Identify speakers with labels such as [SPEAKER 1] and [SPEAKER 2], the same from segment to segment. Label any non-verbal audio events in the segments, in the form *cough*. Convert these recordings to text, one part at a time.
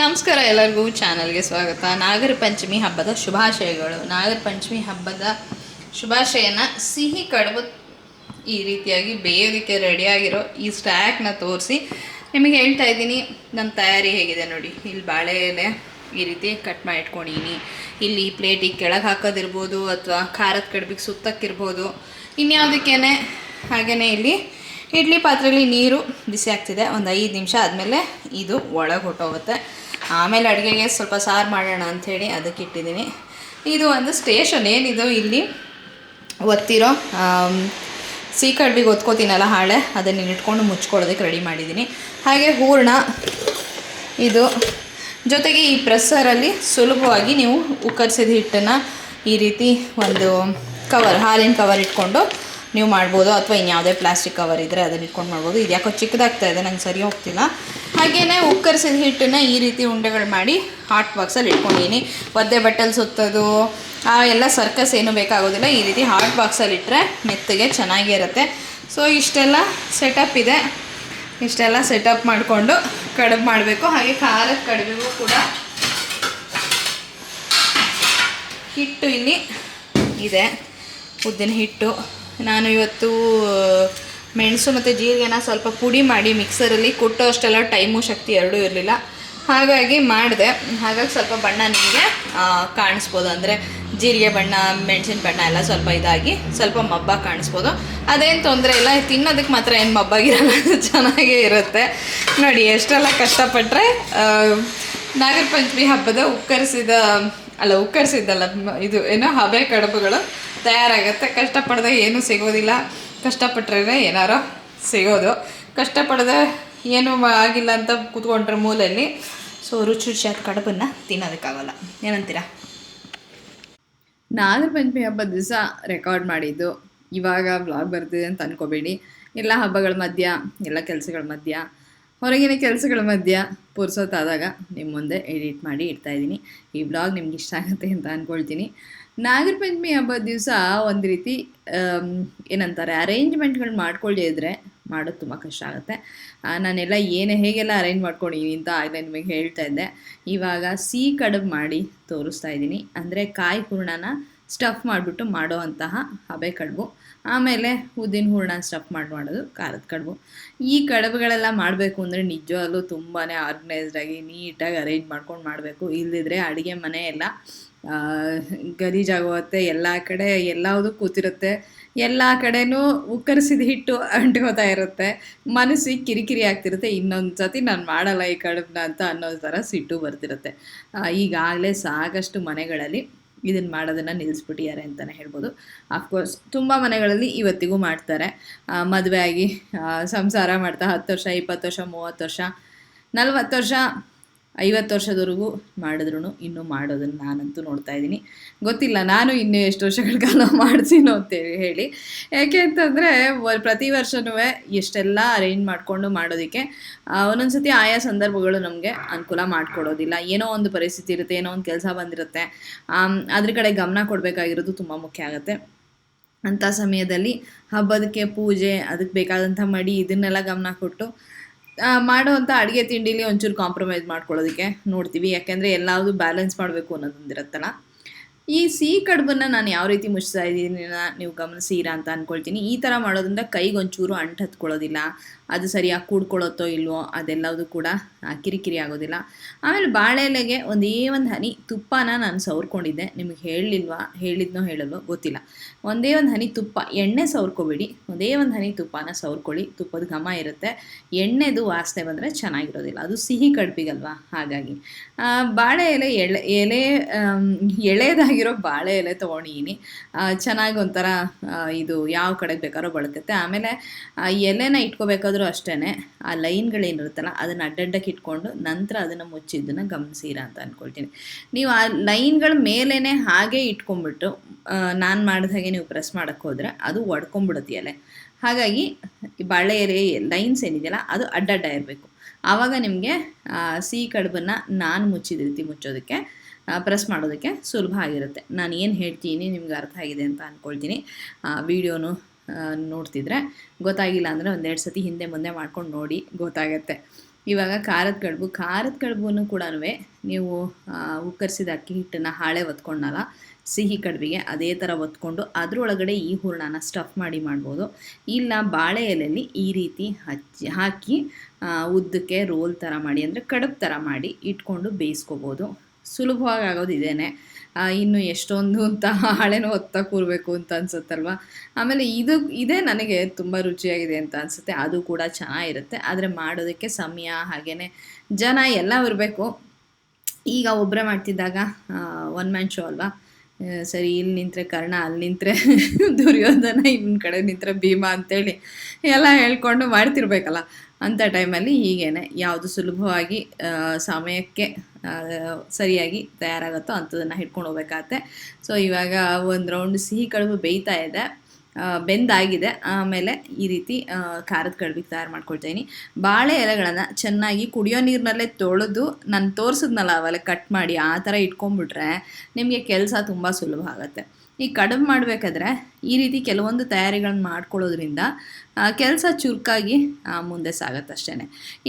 [SPEAKER 1] ನಮಸ್ಕಾರ ಎಲ್ಲರಿಗೂ ಚಾನಲ್ಗೆ ಸ್ವಾಗತ. ನಾಗರ ಪಂಚಮಿ ಹಬ್ಬದ ಶುಭಾಶಯಗಳು. ನಾಗರ ಪಂಚಮಿ ಹಬ್ಬದ ಶುಭಾಶಯನ ಸಿಹಿ ಕಡುಬು ಈ ರೀತಿಯಾಗಿ ಬೇಯೋದಕ್ಕೆ ರೆಡಿಯಾಗಿರೋ ಈ ಸ್ಟ್ಯಾಕ್ನ ತೋರಿಸಿ ನಿಮಗೆ ಹೇಳ್ತಾ ಇದ್ದೀನಿ. ನನ್ನ ತಯಾರಿ ಹೇಗಿದೆ ನೋಡಿ. ಇಲ್ಲಿ ಬಾಳೆ ಎಲೆ ಈ ರೀತಿ ಕಟ್ ಮಾಡಿ ಇಟ್ಕೊಂಡಿನಿ ಇಲ್ಲಿ ಪ್ಲೇಟಿಗೆ ಕೆಳಗೆ ಹಾಕೋದಿರ್ಬೋದು ಅಥವಾ ಖಾರದ ಕಡುಬಿಗೆ ಸುತ್ತಕ್ಕಿರ್ಬೋದು. ಇನ್ಯಾವುದಕ್ಕೇನೆ ಹಾಗೆಯೇ ಇಲ್ಲಿ ಇಡ್ಲಿ ಪಾತ್ರೆಯಲ್ಲಿ ನೀರು ಬಿಸಿ ಆಗ್ತಿದೆ. ಒಂದು ಐದು ನಿಮಿಷ ಆದಮೇಲೆ ಇದು ಒಳಗೆ ಹೊಟ್ಟೋಗುತ್ತೆ. ಆಮೇಲೆ ಅಡುಗೆಗೆ ಸ್ವಲ್ಪ ಸಾರು ಮಾಡೋಣ ಅಂಥೇಳಿ ಅದಕ್ಕೆ ಇಟ್ಟಿದ್ದೀನಿ. ಇದು ಒಂದು ಸ್ಟೇಷನ್, ಏನಿದು ಇಲ್ಲಿ? ಒತ್ತಿರೋ ಸಿಹಿ ಕಡ್ಬಿಗೆ ಒತ್ಕೋತೀನಲ್ಲ ಹಾಳೆ, ಅದನ್ನು ಇಟ್ಕೊಂಡು ಮುಚ್ಕೊಳ್ಳೋದಕ್ಕೆ ರೆಡಿ ಮಾಡಿದ್ದೀನಿ. ಹಾಗೆ ಹೂರ್ಣ, ಇದು. ಜೊತೆಗೆ ಈ ಪ್ರೆಸ್ಸರಲ್ಲಿ ಸುಲಭವಾಗಿ ನೀವು ಉಕ್ಕರ್ಸಿದ ಹಿಟ್ಟನ್ನು ಈ ರೀತಿ ಒಂದು ಕವರ್ ಹಾಲಿನ ಕವರ್ ಇಟ್ಕೊಂಡು ನೀವು ಮಾಡ್ಬೋದು ಅಥವಾ ಇನ್ಯಾವುದೇ ಪ್ಲಾಸ್ಟಿಕ್ ಕವರ್ ಇದ್ದರೆ ಅದನ್ನ ಇಟ್ಕೊಂಡು ಮಾಡ್ಬೋದು. ಇದು ಯಾಕೋ ಚಿಕ್ಕದಾಗ್ತಾ ಇದೆ, ನಂಗೆ ಸರಿ ಹೋಗ್ತಿಲ್ಲ. ಹಾಗೆಯೇ ಉಕ್ಕರಿಸಿದ ಹಿಟ್ಟನ್ನು ಈ ರೀತಿ ಉಂಡೆಗಳು ಮಾಡಿ ಹಾಟ್ ಬಾಕ್ಸಲ್ಲಿ ಇಟ್ಕೊಂಡಿನಿ ಒದ್ದೆ ಬಟ್ಟಲ್ಲಿ ಸುತ್ತೋದು, ಆ ಎಲ್ಲ ಸರ್ಕಸ್ ಏನೂ ಬೇಕಾಗೋದಿಲ್ಲ, ಈ ರೀತಿ ಹಾಟ್ ಬಾಕ್ಸಲ್ಲಿ ಇಟ್ಟರೆ ಮೆತ್ತಗೆ ಚೆನ್ನಾಗಿರುತ್ತೆ ಸೊ ಇಷ್ಟೆಲ್ಲ ಸೆಟಪ್ ಇದೆ. ಇಷ್ಟೆಲ್ಲ ಸೆಟಪ್ ಮಾಡಿಕೊಂಡು ಕಡುಬು ಮಾಡಬೇಕು. ಹಾಗೆ ಖಾರದ ಕಡುಬಿಗೂ ಕೂಡ ಹಿಟ್ಟು ಇಲ್ಲಿ ಇದೆ. ಉದ್ದಿನ ಹಿಟ್ಟು. ನಾನು ಇವತ್ತು ಮೆಣಸು ಮತ್ತು ಜೀರಿಗೆನ ಸ್ವಲ್ಪ ಪುಡಿ ಮಾಡಿ ಮಿಕ್ಸರಲ್ಲಿ ಕೊಟ್ಟು ಅಷ್ಟೆಲ್ಲ ಟೈಮು ಶಕ್ತಿ ಎರಡೂ ಇರಲಿಲ್ಲ. ಹಾಗಾಗಿ ಮಾಡಿದೆ. ಹಾಗಾಗಿ ಸ್ವಲ್ಪ ಬಣ್ಣ ನಿಮಗೆ ಕಾಣಿಸ್ಬೋದು. ಅಂದರೆ ಜೀರಿಗೆ ಬಣ್ಣ, ಮೆಣಸಿನ ಬಣ್ಣ ಎಲ್ಲ ಸ್ವಲ್ಪ ಇದಾಗಿ ಸ್ವಲ್ಪ ಮಬ್ಬ ಕಾಣಿಸ್ಬೋದು. ಅದೇನು ತೊಂದರೆ ಇಲ್ಲ. ತಿನ್ನೋದಕ್ಕೆ ಮಾತ್ರ ಏನು ಮಬ್ಬಾಗಿರಲ್ಲ. ಚೆನ್ನಾಗೇ ಇರುತ್ತೆ. ನೋಡಿ, ಎಷ್ಟೆಲ್ಲ ಕಷ್ಟಪಟ್ಟರೆ ನಾಗರ ಪಂಚಮಿ ಹಬ್ಬದ ಉಕ್ಕರಿಸಿದ, ಅಲ್ಲ ಉಕ್ಕರಿಸಿದ್ದಲ್ಲ, ಇದು ಏನೋ ಹಬೆ ಕಡುಬುಗಳು. ತಯಾರಾಗುತ್ತೆ. ಕಷ್ಟಪಡದೆ ಏನೂ ಸಿಗೋದಿಲ್ಲ. ಕಷ್ಟಪಟ್ಟರೆ ಏನಾರೋ ಸಿಗೋದು. ಕಷ್ಟಪಡದೆ ಏನೂ ಆಗಿಲ್ಲ ಅಂತ ಕೂತ್ಕೊಂಡ್ರೆ ಮೂಲೆಯಲ್ಲಿ. ಸೊ ರುಚಿ ರುಚಿಯಾದ ಕಡುಬನ್ನು ತಿನ್ನೋದಕ್ಕಾಗಲ್ಲ. ಏನಂತೀರಾ? ನಾಗರ ಪಂಚಮಿ ಹಬ್ಬದ ದಿವಸ ರೆಕಾರ್ಡ್ ಮಾಡಿದ್ದು. ಇವಾಗ ಬ್ಲಾಗ್ ಬರ್ತಿದೆ ಅಂತ ಅನ್ಕೋಬೇಡಿ. ಎಲ್ಲ ಹಬ್ಬಗಳ ಮಧ್ಯ, ಎಲ್ಲ ಕೆಲಸಗಳ ಮಧ್ಯ, ಹೊರಗಿನ ಕೆಲಸಗಳ ಮಧ್ಯ ಪುರ್ಸೊತ್ತಾದಾಗ ನಿಮ್ಮ ಮುಂದೆ ಎಡಿಟ್ ಮಾಡಿ ಇಡ್ತಾಯಿದ್ದೀನಿ ಈ ಬ್ಲಾಗ್ ನಿಮ್ಗೆ ಇಷ್ಟ ಆಗುತ್ತೆ ಅಂತ ಅಂದ್ಕೊಳ್ತೀನಿ ನಾಗರ ಪಂಚಮಿ ಹಬ್ಬದ ದಿವಸ ಒಂದು ರೀತಿ ಏನಂತಾರೆ ಅರೇಂಜ್ಮೆಂಟ್ಗಳು ಮಾಡ್ಕೊಳ್ಳೇ ಇದ್ರೆ ಮಾಡೋದು ತುಂಬ ಕಷ್ಟ ಆಗುತ್ತೆ. ನಾನೆಲ್ಲ ಏನು ಹೇಗೆಲ್ಲ ಅರೇಂಜ್ ಮಾಡ್ಕೊಂಡಿದ್ದೀನಿ ಅಂತ ಆಗಲೇ ನಿಮಗೆ ಹೇಳ್ತಾ ಇದ್ದೆ. ಇವಾಗ ಸಿಹಿ ಕಡುಬು ಮಾಡಿ ತೋರಿಸ್ತಾ ಇದ್ದೀನಿ. ಅಂದರೆ ಕಾಯಿ ಹೂರ್ಣನ ಸ್ಟಫ್ ಮಾಡಿಬಿಟ್ಟು ಮಾಡೋ ಅಂತಹ ಹಬೆ ಕಡುಬು. ಆಮೇಲೆ ಉದ್ದಿನ ಹೂರ್ಣ ಸ್ಟಫ್ ಮಾಡಿ ಮಾಡೋದು, ಖಾರದ ಕಡುಬು. ಈ ಕಡುಬುಗಳೆಲ್ಲ ಮಾಡಬೇಕು ಅಂದರೆ ನಿಜವಾಗ್ಲೂ ತುಂಬಾ ಆರ್ಗನೈಸ್ಡ್ ಆಗಿ ನೀಟಾಗಿ ಅರೇಂಜ್ ಮಾಡ್ಕೊಂಡು ಮಾಡಬೇಕು. ಇಲ್ಲದಿದ್ರೆ ಅಡುಗೆ ಮನೆ ಎಲ್ಲ ಗಲೀಜಾಗೋಗುತ್ತೆ ಎಲ್ಲ ಕಡೆ ಎಲ್ಲವುದು ಕೂತಿರುತ್ತೆ. ಎಲ್ಲ ಕಡೆನೂ ಉಕ್ಕರಿಸಿದ ಹಿಟ್ಟು ಅಂಟ್ಕೋತಾ ಇರುತ್ತೆ. ಮನಸ್ಸಿಗೆ ಕಿರಿಕಿರಿ ಆಗ್ತಿರುತ್ತೆ. ಇನ್ನೊಂದು ಸತಿ ನಾನು ಮಾಡಲ್ಲ ಈ ಕಡುಬನ್ನ ಅಂತ ಅನ್ನೋ ಥರ ಸಿಟ್ಟು ಬರ್ತಿರುತ್ತೆ. ಈಗಾಗಲೇ ಸಾಕಷ್ಟು ಮನೆಗಳಲ್ಲಿ ಇದನ್ನು ಮಾಡೋದನ್ನು ನಿಲ್ಲಿಸ್ಬಿಟ್ಟಿದ್ದಾರೆ ಅಂತಲೇ ಹೇಳ್ಬೋದು. ಅಫ್ಕೋರ್ಸ್ ತುಂಬ ಮನೆಗಳಲ್ಲಿ ಇವತ್ತಿಗೂ ಮಾಡ್ತಾರೆ. ಮದುವೆ ಆಗಿ ಸಂಸಾರ ಮಾಡ್ತಾ ಹತ್ತು ವರ್ಷ, ಇಪ್ಪತ್ತು ವರ್ಷ, ಮೂವತ್ತು ವರ್ಷ, ನಲ್ವತ್ತು ವರ್ಷ ಐವತ್ತು ವರ್ಷದವರೆಗೂ ಮಾಡಿದ್ರು ಇನ್ನೂ ಮಾಡೋದನ್ನು ನಾನಂತೂ ನೋಡ್ತಾ ಇದ್ದೀನಿ. ಗೊತ್ತಿಲ್ಲ, ನಾನು ಇನ್ನೂ ಎಷ್ಟು ವರ್ಷಗಳ ಕಾಲ *laughs* ಮಾಡ್ತೀನೋ ಅಂತ ಹೇಳಿ. ಯಾಕೆ ಅಂತಂದರೆ ಪ್ರತಿ ವರ್ಷನೂ ಎಷ್ಟೆಲ್ಲ ಅರೇಂಜ್ ಮಾಡಿಕೊಂಡು ಮಾಡೋದಕ್ಕೆ ಒಂದೊಂದು ಸತಿ ಆಯಾ ಸಂದರ್ಭಗಳು ನಮಗೆ ಅನುಕೂಲ ಮಾಡಿಕೊಡೋದಿಲ್ಲ. ಏನೋ ಒಂದು ಪರಿಸ್ಥಿತಿ ಇರುತ್ತೆ, ಏನೋ ಒಂದು ಕೆಲಸ ಬಂದಿರುತ್ತೆ. ಅದ್ರ ಕಡೆ ಗಮನ ಕೊಡಬೇಕಾಗಿರೋದು ತುಂಬ ಮುಖ್ಯ ಆಗುತ್ತೆ. ಅಂಥ ಸಮಯದಲ್ಲಿ ಹಬ್ಬದಕ್ಕೆ ಪೂಜೆ, ಅದಕ್ಕೆ ಬೇಕಾದಂಥ ಮಡಿ, ಇದನ್ನೆಲ್ಲ ಗಮನ ಕೊಟ್ಟು ಮಾಡುವಂಥ ಅಡುಗೆ ತಿಂಡಿಲಿ ಒಂಚೂರು ಕಾಂಪ್ರಮೈಸ್ ಮಾಡ್ಕೊಳ್ಳೋದಕ್ಕೆ ನೋಡ್ತೀವಿ. ಯಾಕೆಂದರೆ ಎಲ್ಲಾವುದು ಬ್ಯಾಲೆನ್ಸ್ ಮಾಡಬೇಕು ಅನ್ನೋದೊಂದಿರುತ್ತಲ್ಲ. ಈ ಸಿಹಿ ಕಡುಬನ್ನು ನಾನು ಯಾವ ರೀತಿ ಮುಚ್ಚಿಸ್ತಾ ಇದ್ದೀನಿ ನೀವು ಗಮನಿಸಿರಾ ಅಂತ ಅಂದ್ಕೊಳ್ತೀನಿ ಈ ಥರ ಮಾಡೋದ್ರಿಂದ ಕೈಗೆ ಒಂಚೂರು ಅಂಟು ಹತ್ಕೊಳ್ಳೋದಿಲ್ಲ ಅದು ಸರಿಯಾಗಿ ಕೂಡ್ಕೊಳ್ಳುತ್ತೋ ಇಲ್ವೋ ಅದೆಲ್ಲದು ಕೂಡ ಕಿರಿಕಿರಿ ಆಗೋದಿಲ್ಲ. ಆಮೇಲೆ ಬಾಳೆ ಎಲೆಗೆ ಒಂದೇ ಒಂದು ಹನಿ ತುಪ್ಪನ ನಾನು ಸವರ್ಕೊಂಡಿದ್ದೆ. ನಿಮಗೆ ಹೇಳಲಿಲ್ವಾ? ಹೇಳಿದ್ನೋ ಹೇಳಲ್ವೋ ಗೊತ್ತಿಲ್ಲ. ಒಂದೇ ಒಂದು ಹನಿ ತುಪ್ಪ, ಎಣ್ಣೆ ಸವರ್ಕೋಬೇಡಿ. ಒಂದೇ ಒಂದು ಹನಿ ತುಪ್ಪನ ಸವರ್ಕೊಳ್ಳಿ. ತುಪ್ಪದ ಘಮ ಇರುತ್ತೆ. ಎಣ್ಣೆದು ವಾಸನೆ ಬಂದರೆ ಚೆನ್ನಾಗಿರೋದಿಲ್ಲ. ಅದು ಸಿಹಿ ಕಡುಬಿಗಲ್ವಾ ಹಾಗಾಗಿ. ಬಾಳೆ ಎಲೆ ಎಳೆ, ಎಲೆ ಎಳೆಯದಾಗಿರೋ ಬಾಳೆ ಎಲೆ ತೊಗೊಂಡಿದ್ದೀನಿ ಚೆನ್ನಾಗಿ ಒಂಥರ ಇದು ಯಾವ ಕಡೆಗೆ ಬೇಕಾದ್ರೂ ಬಳಕತ್ತೆ. ಆಮೇಲೆ ಎಲೆನ ಇಟ್ಕೋಬೇಕಾದ್ರೂ ಅಷ್ಟೇ ಆ ಲೈನ್ಗಳೇನಿರುತ್ತಲ್ಲ ಅದನ್ನು ಅಡ್ಡಡ್ಡಕ್ಕೆ ಇಟ್ಕೊಂಡು ನಂತರ ಅದನ್ನು ಮುಚ್ಚಿದ್ದನ್ನು ಗಮನಿಸಿರ ಅಂತ ಅಂದ್ಕೊಳ್ತೀನಿ ನೀವು ಆ ಲೈನ್ಗಳ ಮೇಲೇ ಹಾಗೆ ಇಟ್ಕೊಂಡ್ಬಿಟ್ಟು ನಾನು ಮಾಡಿದ ಹಾಗೆ ನೀವು ಪ್ರೆಸ್ ಮಾಡೋಕ್ಕೆ ಹೋದರೆ ಅದು ಒಡ್ಕೊಂಡ್ಬಿಡುತ್ತೆ ಎಲೆ. ಹಾಗಾಗಿ ಬಾಳೆ ಲೈನ್ಸ್ ಏನಿದೆಯಲ್ಲ ಅದು ಅಡ್ಡಡ್ಡ ಇರಬೇಕು. ಆವಾಗ ನಿಮಗೆ ಸಿಹಿ ಕಡುಬನ್ನು ನಾನು ಮುಚ್ಚಿದ ರೀತಿ ಮುಚ್ಚೋದಕ್ಕೆ ಪ್ರೆಸ್ ಮಾಡೋದಕ್ಕೆ ಸುಲಭ ಆಗಿರುತ್ತೆ. ನಾನು ಏನು ಹೇಳ್ತೀನಿ ನಿಮ್ಗೆ ಅರ್ಥ ಆಗಿದೆ ಅಂತ ಅಂದ್ಕೊಳ್ತೀನಿ ವಿಡಿಯೋನು ನೋಡ್ತಿದ್ರೆ. ಗೊತ್ತಾಗಿಲ್ಲ ಅಂದರೆ ಒಂದೆರಡು ಸತಿ ಹಿಂದೆ ಮುಂದೆ ಮಾಡ್ಕೊಂಡು ನೋಡಿ ಗೊತ್ತಾಗತ್ತೆ. ಇವಾಗ ಖಾರದ ಕಡುಬು. ಖಾರದ ಕಡುಬು ಕೂಡ ನೀವು ಉಕ್ಕರಿಸಿದ ಅಕ್ಕಿ ಹಿಟ್ಟನ್ನು ಹಾಳೆ ಒತ್ಕೊಂಡಲ್ಲ, ಸಿಹಿ ಕಡುಬಿಗೆ ಅದೇ ಥರ ಒತ್ಕೊಂಡು ಅದರೊಳಗಡೆ ಈ ಹೂರಣನ ಸ್ಟಫ್ ಮಾಡಿ ಮಾಡ್ಬೋದು. ಇಲ್ಲ ಬಾಳೆ ಎಲೆಯಲ್ಲಿ ಈ ರೀತಿ ಹಚ್ಚಿ, ಹಾಕಿ ಉದ್ದಕ್ಕೆ ರೋಲ್ ಥರ ಮಾಡಿ ಅಂದರೆ ಕಡುಬು ಥರ ಮಾಡಿ ಇಟ್ಕೊಂಡು ಬೇಯಿಸ್ಕೋಬೋದು. ಸುಲಭವಾಗಿ ಆಗೋದು ಇದೇನೆ. ಇನ್ನು ಎಷ್ಟೊಂದು ಅಂತ *laughs* ಹಾಳೆನೂ ಒತ್ತಾ ಕೂರಬೇಕು ಅಂತ ಅನ್ಸುತ್ತಲ್ವ? ಆಮೇಲೆ ಇದು, ಇದೇ ನನಗೆ ತುಂಬ ರುಚಿಯಾಗಿದೆ ಅಂತ ಅನಿಸುತ್ತೆ. ಅದು ಕೂಡ ಚೆನ್ನಾಗಿರುತ್ತೆ. ಆದರೆ ಮಾಡೋದಕ್ಕೆ ಸಮಯ ಹಾಗೆಯೇ ಜನ ಎಲ್ಲ ಬರಬೇಕು. ಈಗ ಒಬ್ಬರೇ ಮಾಡ್ತಿದ್ದಾಗ ಒನ್ ಮ್ಯಾನ್ ಶೋ ಅಲ್ವಾ? ಸರಿ, ಇಲ್ಲಿ ನಿಂತರೆ ಕರ್ಣ, ಅಲ್ಲಿ ನಿಂತರೆ *laughs* ದುರ್ಯೋಧನ ಇನ್ನೊಂದು ಕಡೆ ನಿಂತರೆ ಭೀಮ ಅಂತೇಳಿ ಎಲ್ಲ ಹೇಳ್ಕೊಂಡು ಮಾಡ್ತಿರ್ಬೇಕಲ್ಲ. ಅಂಥ ಟೈಮಲ್ಲಿ ಹೀಗೇನೆ ಯಾವುದು ಸುಲಭವಾಗಿ ಸಮಯಕ್ಕೆ ಸರಿಯಾಗಿ ತಯಾರಾಗುತ್ತೋ ಅಂಥದನ್ನು ಹಿಡ್ಕೊಂಡು ಹೋಗ್ಬೇಕಾಗತ್ತೆ. ಸೊ ಇವಾಗ ಒಂದು ರೌಂಡ್ ಸಿಹಿ ಕಡುಬು ಬೇಯ್ತಾ ಇದೆ. ಬೆಂದಾಗಿದೆ. ಆಮೇಲೆ ಈ ರೀತಿ ಖಾರದ ಕಡುಬಿಗೆ ತಯಾರು ಮಾಡ್ಕೊಳ್ತೀನಿ. ಬಾಳೆ ಎಲೆಗಳನ್ನು ಚೆನ್ನಾಗಿ ಕುಡಿಯೋ ನೀರಿನಲ್ಲೇ ತೊಳೆದು ನಾನು ತೋರಿಸಿದ್ನಲ್ಲ ಅವೆಲ್ಲ ಕಟ್ ಮಾಡಿ ಆ ಥರ ಇಟ್ಕೊಂಡ್ಬಿಟ್ರೆ ನಿಮಗೆ ಕೆಲಸ ತುಂಬ ಸುಲಭ ಆಗುತ್ತೆ. ಈ ಕಡುಬು ಮಾಡಬೇಕಾದ್ರೆ ಈ ರೀತಿ ಕೆಲವೊಂದು ತಯಾರಿಗಳನ್ನ ಮಾಡ್ಕೊಳ್ಳೋದ್ರಿಂದ ಕೆಲಸ ಚುರುಕಾಗಿ ಮುಂದೆ ಸಾಗತ್ತಷ್ಟೇ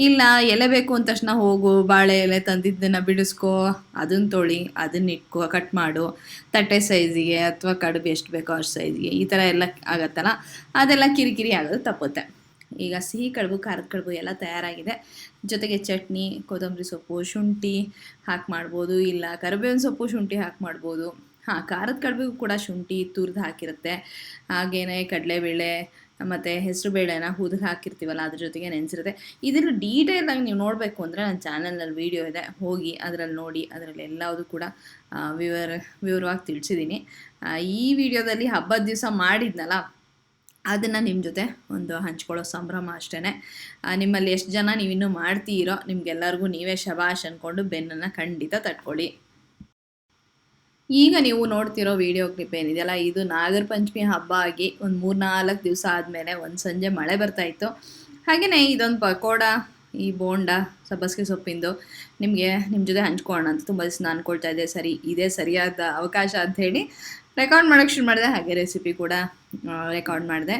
[SPEAKER 1] ಇಲ್ಲ, ಎಲೆ ಬೇಕು ಅಂದ ತಕ್ಷಣ ಹೋಗು, ಬಾಳೆ ಎಲೆ ತಂದಿದ್ದನ್ನು ಬಿಡಿಸ್ಕೋ ಅದನ್ನು ತೊಳಿ ಅದನ್ನ ಇಟ್ಕೋ, ಕಟ್ ಮಾಡು. ತಟ್ಟೆ ಸೈಜಿಗೆ ಅಥವಾ ಕಡುಬು ಎಷ್ಟು ಬೇಕೋ ಅಷ್ಟು ಸೈಜಿಗೆ ಈ ಥರ ಎಲ್ಲ ಆಗತ್ತಲ್ಲ, ಅದೆಲ್ಲ ಕಿರಿಕಿರಿ ಆಗೋದು ತಪ್ಪುತ್ತೆ. ಈಗ ಸಿಹಿ ಕಡುಬು, ಖಾರದ ಕಡುಬು ಎಲ್ಲ ತಯಾರಾಗಿದೆ. ಜೊತೆಗೆ ಚಟ್ನಿ, ಕೊತ್ತಂಬರಿ ಸೊಪ್ಪು, ಶುಂಠಿ ಹಾಕಿ ಮಾಡ್ಬೋದು, ಇಲ್ಲ ಕರಿಬೇವಿನ ಸೊಪ್ಪು, ಶುಂಠಿ ಹಾಕಿ ಮಾಡ್ಬೋದು. ಹಾಂ, ಖಾರದ ಕಡುಬಿಗೂ ಕೂಡ ಶುಂಠಿ ತುರಿದು ಹಾಕಿರುತ್ತೆ. ಹಾಗೇನೆ ಕಡಲೆಬೇಳೆ, ಮತ್ತು ಹೆಸರು ಬೇಳೆನ ಹುರಿದು ಹಾಕಿರ್ತೀವಲ್ಲ, ಅದ್ರ ಜೊತೆಗೆ ನೆನೆಸಿರುತ್ತೆ. ಇದರಲ್ಲಿ ಡೀಟೇಲಾಗಿ ನೀವು ನೋಡಬೇಕು ಅಂದರೆ ನನ್ನ ಚಾನಲ್ನಲ್ಲಿ ವೀಡಿಯೋ ಇದೆ. ಹೋಗಿ ಅದರಲ್ಲಿ ನೋಡಿ, ಅದರಲ್ಲಿ ಎಲ್ಲವುದು ಕೂಡ ವಿವರ, ವಿವರವಾಗಿ ತಿಳಿಸಿದ್ದೀನಿ ಈ ವಿಡಿಯೋದಲ್ಲಿ ಹಬ್ಬದ ದಿವಸ ಮಾಡಿದ್ನಲ್ಲ, ಅದನ್ನು ನಿಮ್ಮ ಜೊತೆ ಒಂದು ಹಂಚ್ಕೊಳ್ಳೋ ಸಂಭ್ರಮ ಅಷ್ಟೇ ನಿಮ್ಮಲ್ಲಿ ಎಷ್ಟು ಜನ ನೀವಿನ್ನೂ ಮಾಡ್ತೀರೋ, ನಿಮಗೆಲ್ಲರಿಗೂ ನೀವೇ ಶಬಾಷ್ ಅಂದ್ಕೊಂಡು ಬೆನ್ನನ್ನು ಖಂಡಿತ ತಟ್ಕೊಳ್ಳಿ. ಈಗ ನೀವು ನೋಡ್ತಿರೋ ವಿಡಿಯೋ ಕ್ಲಿಪ್ ಏನಿದೆಯಲ್ಲ, ಇದು ನಾಗರ ಪಂಚಮಿ ಹಬ್ಬ ಆಗಿ ಒಂದು ಮೂರು ನಾಲ್ಕು ದಿವಸ ಆದಮೇಲೆ ಒಂದು ಸಂಜೆ ಮಳೆ ಬರ್ತಾ ಇತ್ತು. ಹಾಗೆಯೇ ಇದೊಂದು ಪಕೋಡ, ಈ ಬೋಂಡ, ಸಬ್ಬಸಿಗೆ ಸೊಪ್ಪಿಂದು ನಿಮಗೆ ನಿಮ್ಮ ಜೊತೆ ಹಂಚ್ಕೊಳ್ಳೋಣ ಅಂತ ತುಂಬ ದಿವಸ ಅಂದ್ಕೊಳ್ತಾ ಇದ್ದೆ. ಸರಿ, ಇದೇ ಸರಿಯಾದ ಅವಕಾಶ ಅಂತ ಹೇಳಿ ರೆಕಾರ್ಡ್ ಮಾಡೋಕ್ಕೆ ಶುರು ಮಾಡಿದೆ. ಹಾಗೆ ರೆಸಿಪಿ ಕೂಡ ರೆಕಾರ್ಡ್ ಮಾಡಿದೆ.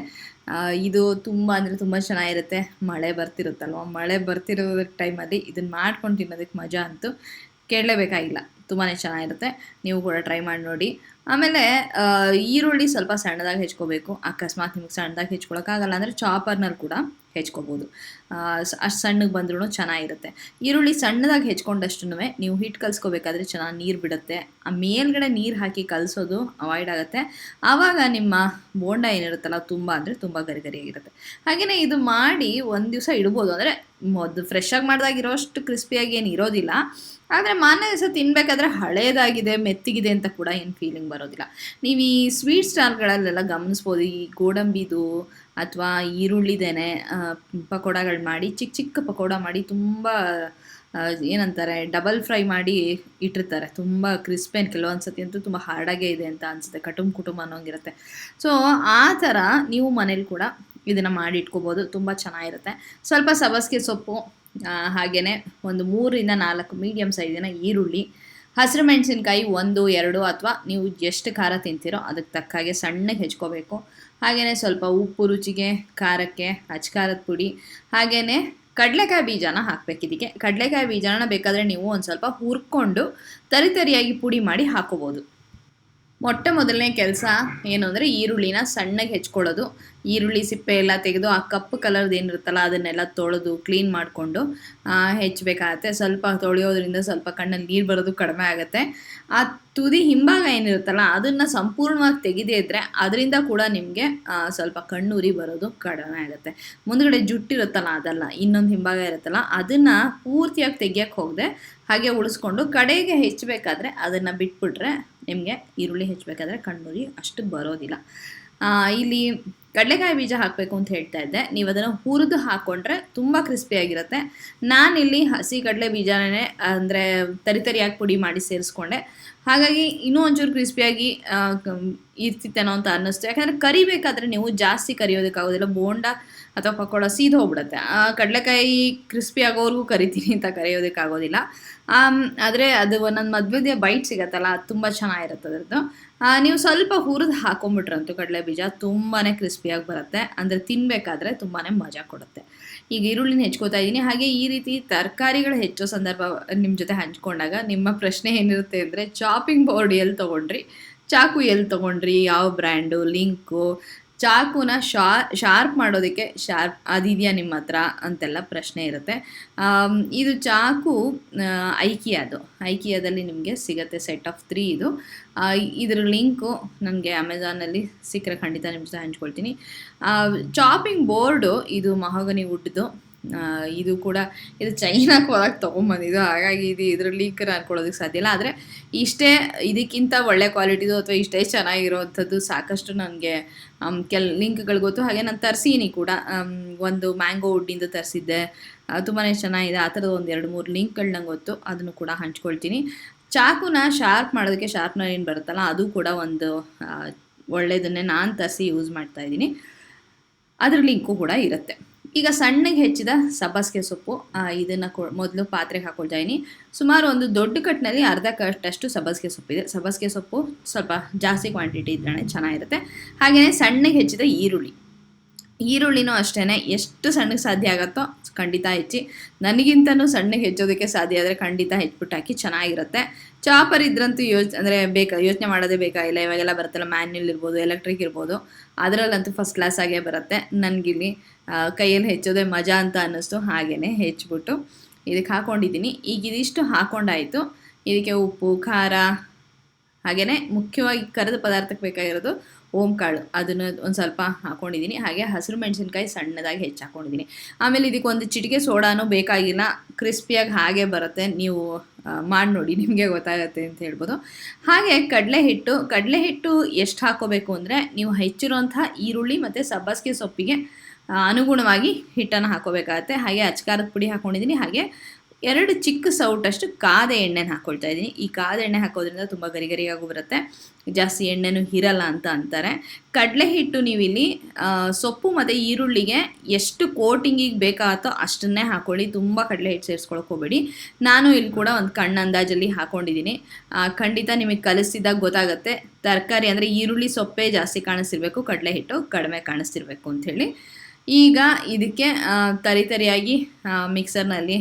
[SPEAKER 1] ಇದು ತುಂಬ ಅಂದರೆ ತುಂಬ ಚೆನ್ನಾಗಿರುತ್ತೆ. ಮಳೆ ಬರ್ತಿರುತ್ತಲ್ವ? ಮಳೆ ಬರ್ತಿರೋ ಟೈಮಲ್ಲಿ ಇದನ್ನು ಮಾಡ್ಕೊಂಡು ತಿನ್ನೋದಕ್ಕೆ ಮಜಾ ಅಂತೂ ಕೇಳಲೇಬೇಕಾಗಿಲ್ಲ. ತುಂಬಾ ಚೆನ್ನಾಗಿರುತ್ತೆ. ನೀವು ಕೂಡ ಟ್ರೈ ಮಾಡಿ ನೋಡಿ. ಆಮೇಲೆ ಈರುಳ್ಳಿ ಸ್ವಲ್ಪ ಸಣ್ಣದಾಗಿ ಹೆಚ್ಕೋಬೇಕು. ಅಕಸ್ಮಾತ್ ನಿಮಗೆ ಸಣ್ಣದಾಗಿ ಹೆಚ್ಕೊಳಕ್ಕಾಗಲ್ಲ ಅಂದರೆ ಚಾಪರ್ನಲ್ಲಿ ಕೂಡ. ಹೆಚ್ಕೋಬೋದು. ಅಷ್ಟು ಸಣ್ಣಗೆ ಬಂದ್ರೂ ಚೆನ್ನಾಗಿರುತ್ತೆ. ಈರುಳ್ಳಿ ಸಣ್ಣದಾಗಿ ಹೆಚ್ಕೊಂಡಷ್ಟು ನೀವು ಹಿಟ್ಟು ಕಲಿಸ್ಕೋಬೇಕಾದ್ರೆ ಚೆನ್ನಾಗಿ ನೀರು ಬಿಡುತ್ತೆ. ಆ ಮೇಲ್ಗಡೆ ನೀರು ಹಾಕಿ ಕಲಿಸೋದು ಅವಾಯ್ಡ್ ಆಗುತ್ತೆ. ಆವಾಗ ನಿಮ್ಮ ಬೋಂಡ ಏನಿರುತ್ತಲ್ಲ ತುಂಬ ಅಂದರೆ ತುಂಬ ಗರಿಗರಿಯಾಗಿರುತ್ತೆ. ಹಾಗೆಯೇ ಇದು ಮಾಡಿ ಒಂದು ದಿವಸ ಇಡ್ಬೋದು. ಅಂದರೆ ಮೊದಲು ಫ್ರೆಶ್ ಆಗಿ ಮಾಡಿದಾಗಿರೋಷ್ಟು ಕ್ರಿಸ್ಪಿಯಾಗಿ ಏನು ಇರೋದಿಲ್ಲ. ಆದರೆ ಮಾನ್ಯ ದಿವಸ ತಿನ್ನಬೇಕಾದ್ರೆ ಹಳೇದಾಗಿದೆ, ಮೆತ್ತಿಗಿದೆ ಅಂತ ಕೂಡ ಏನು ಫೀಲಿಂಗ್ ಬರೋದಿಲ್ಲ. ನೀವು ಈ ಸ್ವೀಟ್ ಸ್ಟಾಲ್ಗಳಲ್ಲೆಲ್ಲ ಗಮನಿಸ್ಬೋದು. ಈ ಗೋಡಂಬಿದು ಅಥವಾ ಈರುಳ್ಳಿದೇನೆ ಪಕೋಡಗಳು ಮಾಡಿ ಚಿಕ್ಕ ಚಿಕ್ಕ ಪಕೋಡ ಮಾಡಿ ತುಂಬ ಏನಂತಾರೆ, ಡಬಲ್ ಫ್ರೈ ಮಾಡಿ ಇಟ್ಟಿರ್ತಾರೆ. ತುಂಬ ಕ್ರಿಸ್ಪೇನ್ ಕೆಲವೊಂದು ಸತಿ ಅಂತೂ ತುಂಬ ಹಾರ್ಡಾಗೇ ಇದೆ ಅಂತ ಅನಿಸುತ್ತೆ. ಕಟುಂಬ ಕುಟುಂಬ ಅನ್ನೋಂಗಿರುತ್ತೆ. ಸೊ, ಆ ಥರ ನೀವು ಮನೇಲಿ ಕೂಡ ಇದನ್ನು ಮಾಡಿ ಇಟ್ಕೋಬೋದು. ತುಂಬ ಚೆನ್ನಾಗಿರುತ್ತೆ. ಸ್ವಲ್ಪ ಸಬಸ್ಗೆ ಸೊಪ್ಪು ಹಾಗೆಯೇ ಒಂದು ಮೂರಿಂದ ನಾಲ್ಕು ಮೀಡಿಯಮ್ ಸೈಜಿನ ಈರುಳ್ಳಿ, ಹಸಿರು ಮೆಣಸಿನ್ಕಾಯಿ ಒಂದು, ಎರಡು, ಅಥವಾ ನೀವು ಎಷ್ಟು ಖಾರ ತಿಂತೀರೋ ಅದಕ್ಕೆ ತಕ್ಕ ಹಾಗೆ ಸಣ್ಣಗೆ ಹೆಚ್ಕೋಬೇಕು. ಹಾಗೆಯೇ ಸ್ವಲ್ಪ ಉಪ್ಪು, ರುಚಿಗೆ, ಖಾರಕ್ಕೆ, ಅಚ್ಕಾರದ ಪುಡಿ ಹಾಗೆಯೇ ಕಡಲೆಕಾಯಿ ಬೀಜನ ಹಾಕ್ಬೇಕು ಇದಕ್ಕೆ. ಕಡಲೆಕಾಯಿ ಬೀಜನ ಬೇಕಾದರೆ ನೀವು ಒಂದು ಸ್ವಲ್ಪ ಹುರ್ಕೊಂಡು ತರಿತರಿಯಾಗಿ ಪುಡಿ ಮಾಡಿ ಹಾಕೋಬೋದು. ಮೊಟ್ಟ ಮೊದಲನೇ ಕೆಲಸ ಏನು ಅಂದರೆ ಈರುಳ್ಳಿನ ಸಣ್ಣಗೆ ಹೆಚ್ಕೊಳ್ಳೋದು. ಈರುಳ್ಳಿ ಸಿಪ್ಪೆ ಎಲ್ಲ ತೆಗೆದು ಆ ಕಪ್ಪು ಕಲರ್ದು ಏನಿರುತ್ತಲ್ಲ ಅದನ್ನೆಲ್ಲ ತೊಳೆದು ಕ್ಲೀನ್ ಮಾಡಿಕೊಂಡು ಹೆಚ್ಚಬೇಕಾಗತ್ತೆ ಸ್ವಲ್ಪ ತೊಳೆಯೋದ್ರಿಂದ ಸ್ವಲ್ಪ ಕಣ್ಣಲ್ಲಿ ನೀರು ಬರೋದು ಕಡಿಮೆ ಆಗುತ್ತೆ. ಆ ತುದಿ ಹಿಂಭಾಗ ಏನಿರುತ್ತಲ್ಲ ಅದನ್ನು ಸಂಪೂರ್ಣವಾಗಿ ತೆಗೆದೇ ಇದ್ದರೆ ಅದರಿಂದ ಕೂಡ ನಿಮಗೆ ಸ್ವಲ್ಪ ಕಣ್ಣುರಿ ಬರೋದು ಕಡಿಮೆ ಆಗುತ್ತೆ. ಮುಂದ್ಗಡೆ ಜುಟ್ಟಿರುತ್ತಲ್ಲ ಅದಲ್ಲ, ಇನ್ನೊಂದು ಹಿಂಭಾಗ ಇರುತ್ತಲ್ಲ ಅದನ್ನು ಪೂರ್ತಿಯಾಗಿ ತೆಗಿಯೋಕ್ಕೆ ಹೋಗದೆ, ಹಾಗೆ ಉಳಿಸ್ಕೊಂಡು ಕಡೆಗೆ ಹೆಚ್ಚಬೇಕಾದ್ರೆ ಅದನ್ನು ಬಿಟ್ಬಿಟ್ರೆ ನಿಮಗೆ ಈರುಳ್ಳಿ ಹೆಚ್ಚಬೇಕಾದ್ರೆ ಕಣ್ಣುರಿ ಅಷ್ಟು ಬರೋದಿಲ್ಲ. ಇಲ್ಲಿ ಕಡಲೆಕಾಯಿ ಬೀಜ ಹಾಕಬೇಕು ಅಂತ ಹೇಳ್ತಾ ಇದ್ದೆ. ನೀವು ಅದನ್ನು ಹುರಿದು ಹಾಕ್ಕೊಂಡ್ರೆ ತುಂಬ ಕ್ರಿಸ್ಪಿಯಾಗಿರುತ್ತೆ ನಾನಿಲ್ಲಿ ಹಸಿ ಕಡಲೆ ಬೀಜನೇ ಅಂದರೆ ತರಿತರಿಯಾಗಿ ಪುಡಿ ಮಾಡಿ ಸೇರಿಸ್ಕೊಂಡೆ. ಹಾಗಾಗಿ ಇನ್ನೂ ಒಂಚೂರು ಕ್ರಿಸ್ಪಿಯಾಗಿ ಇರ್ತಿತ್ತೇನೋ ಅಂತ ಅನ್ನಿಸ್ತು. ಯಾಕಂದರೆ ಕರಿಬೇಕಾದ್ರೆ ನೀವು ಜಾಸ್ತಿ ಕರಿಯೋದಕ್ಕಾಗೋದಿಲ್ಲ. ಬೋಂಡ ಅಥವಾ ಪಕೋಡ ಸೀದ ಹೋಗ್ಬಿಡುತ್ತೆ. ಆ, ಕಡಲೆಕಾಯಿ ಕ್ರಿಸ್ಪಿ ಆಗೋವರೆಗೂ ಕರಿತೀನಿ ಅಂತ ಕರೆಯೋದಕ್ಕಾಗೋದಿಲ್ಲ. ಆದರೆ ಅದು ಒಂದೊಂದು ಮಧ್ಯ ಬೈಟ್ ಸಿಗತ್ತಲ್ಲ, ಅದು ತುಂಬ ಚೆನ್ನಾಗಿರುತ್ತೆ ಅದರದ್ದು. ನೀವು ಸ್ವಲ್ಪ ಹುರಿದು ಹಾಕೊಂಬಿಟ್ರಂತೂ ಕಡಲೆ ಬೀಜ ತುಂಬಾ ಕ್ರಿಸ್ಪಿಯಾಗಿ ಬರುತ್ತೆ. ಅಂದರೆ ತಿನ್ನಬೇಕಾದ್ರೆ ತುಂಬಾ ಮಜಾ ಕೊಡುತ್ತೆ. ಈಗ ಈರುಳ್ಳಿನ ಹೆಚ್ಕೋತಾ ಇದ್ದೀನಿ ಹಾಗೆ ಈ ರೀತಿ ತರಕಾರಿಗಳು ಹೆಚ್ಚೋ ಸಂದರ್ಭ ನಿಮ್ಮ ಜೊತೆ ಹಂಚ್ಕೊಂಡಾಗ ನಿಮ್ಮ ಪ್ರಶ್ನೆ ಏನಿರುತ್ತೆ ಅಂದರೆ ಚಾಪಿಂಗ್ ಬೋರ್ಡ್ ಎಲ್ಲಿ ತೊಗೊಂಡ್ರಿ? ಚಾಕು ಎಲ್ಲಿ ತೊಗೊಂಡ್ರಿ? ಯಾವ ಬ್ರ್ಯಾಂಡು ಲಿಂಕು ಚಾಕುನ ಶಾ, ಶಾರ್ಪ್ ಮಾಡೋದಕ್ಕೆ ಶಾರ್ಪ್ ಅದಿದೆಯಾ ನಿಮ್ಮ ಹತ್ರ ಅಂತೆಲ್ಲ ಪ್ರಶ್ನೆ ಇರುತ್ತೆ. ಇದು ಚಾಕು ಐಕಿಯಾದು. ಐಕಿಯಾದಲ್ಲಿ ನಿಮಗೆ ಸಿಗುತ್ತೆ ಸೆಟ್ ಆಫ್ ತ್ರೀ ಇದು. ಇದ್ರ ಲಿಂಕು ನನಗೆ ಅಮೆಝಾನಲ್ಲಿ ಸಿಕ್ಕರೆ ಖಂಡಿತ ನಿಮ್ಮ ಜೊತೆ ಹಂಚ್ಕೊಳ್ತೀನಿ. ಚಾಪಿಂಗ್ ಬೋರ್ಡು ಇದು ಮಹಗನಿ ವುಡ್ದು ಇದು ಕೂಡ ಇದು ಚೈನಾಕ್ಕೆ ಹೋದಾಗ ತೊಗೊಂಬಂದಿದ್ದು. ಹಾಗಾಗಿ ಇದು ಇದ್ರ ಲೀಕ್ ಅನ್ಕೊಳ್ಳೋದಕ್ಕೆ ಸಾಧ್ಯ ಇಲ್ಲ. ಆದರೆ ಇಷ್ಟೇ ಇದಕ್ಕಿಂತ ಒಳ್ಳೆ ಕ್ವಾಲಿಟಿದು ಅಥವಾ ಇಷ್ಟೇ ಚೆನ್ನಾಗಿರೋವಂಥದ್ದು ಸಾಕಷ್ಟು ನನಗೆ ಕೆಲ ಲಿಂಕ್ಗಳು ಗೊತ್ತು. ಹಾಗೆ ನಾನು ತರಿಸೀನಿ ಕೂಡ. ಒಂದು ಮ್ಯಾಂಗೋ ವುಡ್ಡಿಂದ ತರಿಸಿದ್ದೆ. ತುಂಬಾ ಚೆನ್ನಾಗಿದೆ. ಆ ಥರದ ಒಂದು ಎರಡು ಮೂರು ಲಿಂಕ್ಗಳು ನಂಗೆ ಗೊತ್ತು. ಅದನ್ನು ಕೂಡ ಹಂಚ್ಕೊಳ್ತೀನಿ. ಚಾಕುನ ಶಾರ್ಪ್ ಮಾಡೋದಕ್ಕೆ ಶಾರ್ಪ್ನರ್ ಏನು ಬರುತ್ತಲ್ಲ, ಅದು ಕೂಡ ಒಂದು ಒಳ್ಳೆಯದನ್ನೇ ನಾನು ತರಿಸಿ ಯೂಸ್ ಮಾಡ್ತಾ ಇದ್ದೀನಿ. ಅದ್ರ ಲಿಂಕು ಕೂಡ ಇರುತ್ತೆ. ಈಗ ಸಣ್ಣಗೆ ಹೆಚ್ಚಿದ ಸಬ್ಬಸಿಗೆ ಸೊಪ್ಪು ಇದನ್ನ ಮೊದಲು ಪಾತ್ರೆಗೆ ಹಾಕೊಳ್ತಾ ಇದ್ದೀನಿ ಸುಮಾರು ಒಂದು ದೊಡ್ಡ ಕಟ್ನಲ್ಲಿ ಅರ್ಧ ಕಟ್ಟಷ್ಟು ಸಬ್ಬಸಿಗೆ ಸೊಪ್ಪಿದೆ ಸಬ್ಬಸಿಗೆ ಸೊಪ್ಪು ಸ್ವಲ್ಪ ಜಾಸ್ತಿ ಕ್ವಾಂಟಿಟಿ ಇದ್ರೆ ಚೆನ್ನಾಗಿರುತ್ತೆ. ಹಾಗೆಯೇ ಸಣ್ಣಗೆ ಹೆಚ್ಚಿದ ಈರುಳ್ಳಿ. ಈರುಳ್ಳಿನೂ ಅಷ್ಟೇ ಎಷ್ಟು ಸಣ್ಣಗೆ ಸಾಧ್ಯ ಆಗುತ್ತೋ ಖಂಡಿತ ಹೆಚ್ಚಿ. ನನಗಿಂತನೂ ಸಣ್ಣಗೆ ಹೆಚ್ಚೋದಕ್ಕೆ ಸಾಧ್ಯ ಆದರೆ ಖಂಡಿತ ಹೆಚ್ಚಿಬಿಟ್ಟು ಹಾಕಿ ಚೆನ್ನಾಗಿರುತ್ತೆ. ಚಾಪರ್ ಇದ್ರಂತೂ ಯೋಚ್, ಅಂದರೆ ಬೇಕಾ, ಯೋಚನೆ ಮಾಡೋದೇ ಬೇಕಾಗಿಲ್ಲ. ಇವಾಗೆಲ್ಲ ಬರುತ್ತಲ್ಲ ಮ್ಯಾನ್ಯಲ್ ಇರ್ಬೋದು, ಎಲೆಕ್ಟ್ರಿಕ್ ಇರ್ಬೋದು. ಅದರಲ್ಲಂತೂ ಫಸ್ಟ್ ಕ್ಲಾಸ್ ಆಗೇ ಬರುತ್ತೆ. ನನಗಿಲ್ಲಿ ಕೈಯಲ್ಲಿ ಹೆಚ್ಚೋದೆ ಮಜಾ ಅಂತ ಅನ್ನಿಸ್ತು. ಹಾಗೆಯೇ ಹೆಚ್ಚಿಬಿಟ್ಟು ಇದಕ್ಕೆ ಹಾಕ್ಕೊಂಡಿದ್ದೀನಿ ಈಗ ಇದಿಷ್ಟು ಹಾಕ್ಕೊಂಡಾಯಿತು ಇದಕ್ಕೆ ಉಪ್ಪು, ಖಾರ ಹಾಗೆಯೇ ಮುಖ್ಯವಾಗಿ ಕರೆದ ಪದಾರ್ಥಕ್ಕೆ ಬೇಕಾಗಿರೋದು ಓಂ ಕಾಳು ಅದನ್ನು ಒಂದು ಸ್ವಲ್ಪ ಹಾಕೊಂಡಿದ್ದೀನಿ ಹಾಗೆ ಹಸಿರು ಮೆಣಸಿನ್ಕಾಯಿ ಸಣ್ಣದಾಗಿ ಹೆಚ್ಚು ಹಾಕೊಂಡಿದ್ದೀನಿ ಆಮೇಲೆ ಇದಕ್ಕೆ ಒಂದು ಚಿಟಿಕೆ ಸೋಡಾನು ಬೇಕಾಗಿಲ್ಲ. ಕ್ರಿಸ್ಪಿಯಾಗಿ ಹಾಗೆ ಬರುತ್ತೆ. ನೀವು ಮಾಡಿ ನೋಡಿ. ನಿಮಗೆ ಗೊತ್ತಾಗುತ್ತೆ ಅಂತ ಹೇಳ್ಬೋದು. ಹಾಗೆ ಕಡಲೆ ಹಿಟ್ಟು ಕಡಲೆ ಹಿಟ್ಟು ಎಷ್ಟು ಹಾಕೋಬೇಕು ಅಂದರೆ ನೀವು ಹೆಚ್ಚಿರುವಂತಹ ಈರುಳ್ಳಿ ಮತ್ತು ಸಬ್ಬಸಿಗೆ ಸೊಪ್ಪಿಗೆ ಅನುಗುಣವಾಗಿ ಹಿಟ್ಟನ್ನು ಹಾಕೋಬೇಕಾಗತ್ತೆ. ಹಾಗೆ ಅಚ್ಕಾರದ ಪುಡಿ ಹಾಕೊಂಡಿದ್ದೀನಿ ಹಾಗೆ ಎರಡು ಚಿಕ್ಕ ಸೌಟಷ್ಟು ಕಾದ ಎಣ್ಣೆನ ಹಾಕ್ಕೊಳ್ತಾ ಇದ್ದೀನಿ. ಈ ಕಾದ ಎಣ್ಣೆ ಹಾಕೋದ್ರಿಂದ ತುಂಬ ಗರಿ ಗರಿಯಾಗೂ ಬರುತ್ತೆ. ಜಾಸ್ತಿ ಎಣ್ಣೆನೂ ಇರಲ್ಲ ಅಂತ ಅಂತಾರೆ. ಕಡಲೆ ಹಿಟ್ಟು ನೀವು ಇಲ್ಲಿ ಸೊಪ್ಪು ಮತ್ತು ಈರುಳ್ಳಿಗೆ ಎಷ್ಟು ಕೋಟಿಂಗಿಗೆ ಬೇಕಾಗುತ್ತೋ ಅಷ್ಟನ್ನೇ ಹಾಕೊಳ್ಳಿ. ತುಂಬ ಕಡಲೆ ಹಿಟ್ಟು ಸೇರಿಸ್ಕೊಳಕ್ಕೆ ಹೋಗಬೇಡಿ. ನಾನು ಇಲ್ಲಿ ಕೂಡ ಒಂದು ಕಣ್ಣು ಅಂದಾಜಲ್ಲಿ ಹಾಕೊಂಡಿದ್ದೀನಿ. ಖಂಡಿತ ನಿಮಗೆ ಕಲಿಸಿದಾಗ ಗೊತ್ತಾಗುತ್ತೆ. ತರಕಾರಿ ಅಂದರೆ ಈರುಳ್ಳಿ ಸೊಪ್ಪೇ ಜಾಸ್ತಿ ಕಾಣಿಸ್ತಿರ್ಬೇಕು, ಕಡಲೆ ಹಿಟ್ಟು ಕಡಿಮೆ ಕಾಣಿಸ್ತಿರ್ಬೇಕು ಅಂಥೇಳಿ ಈಗ ಇದಕ್ಕೆ ತರಿ ತರಿಯಾಗಿ ಮಿಕ್ಸರ್ನಲ್ಲಿ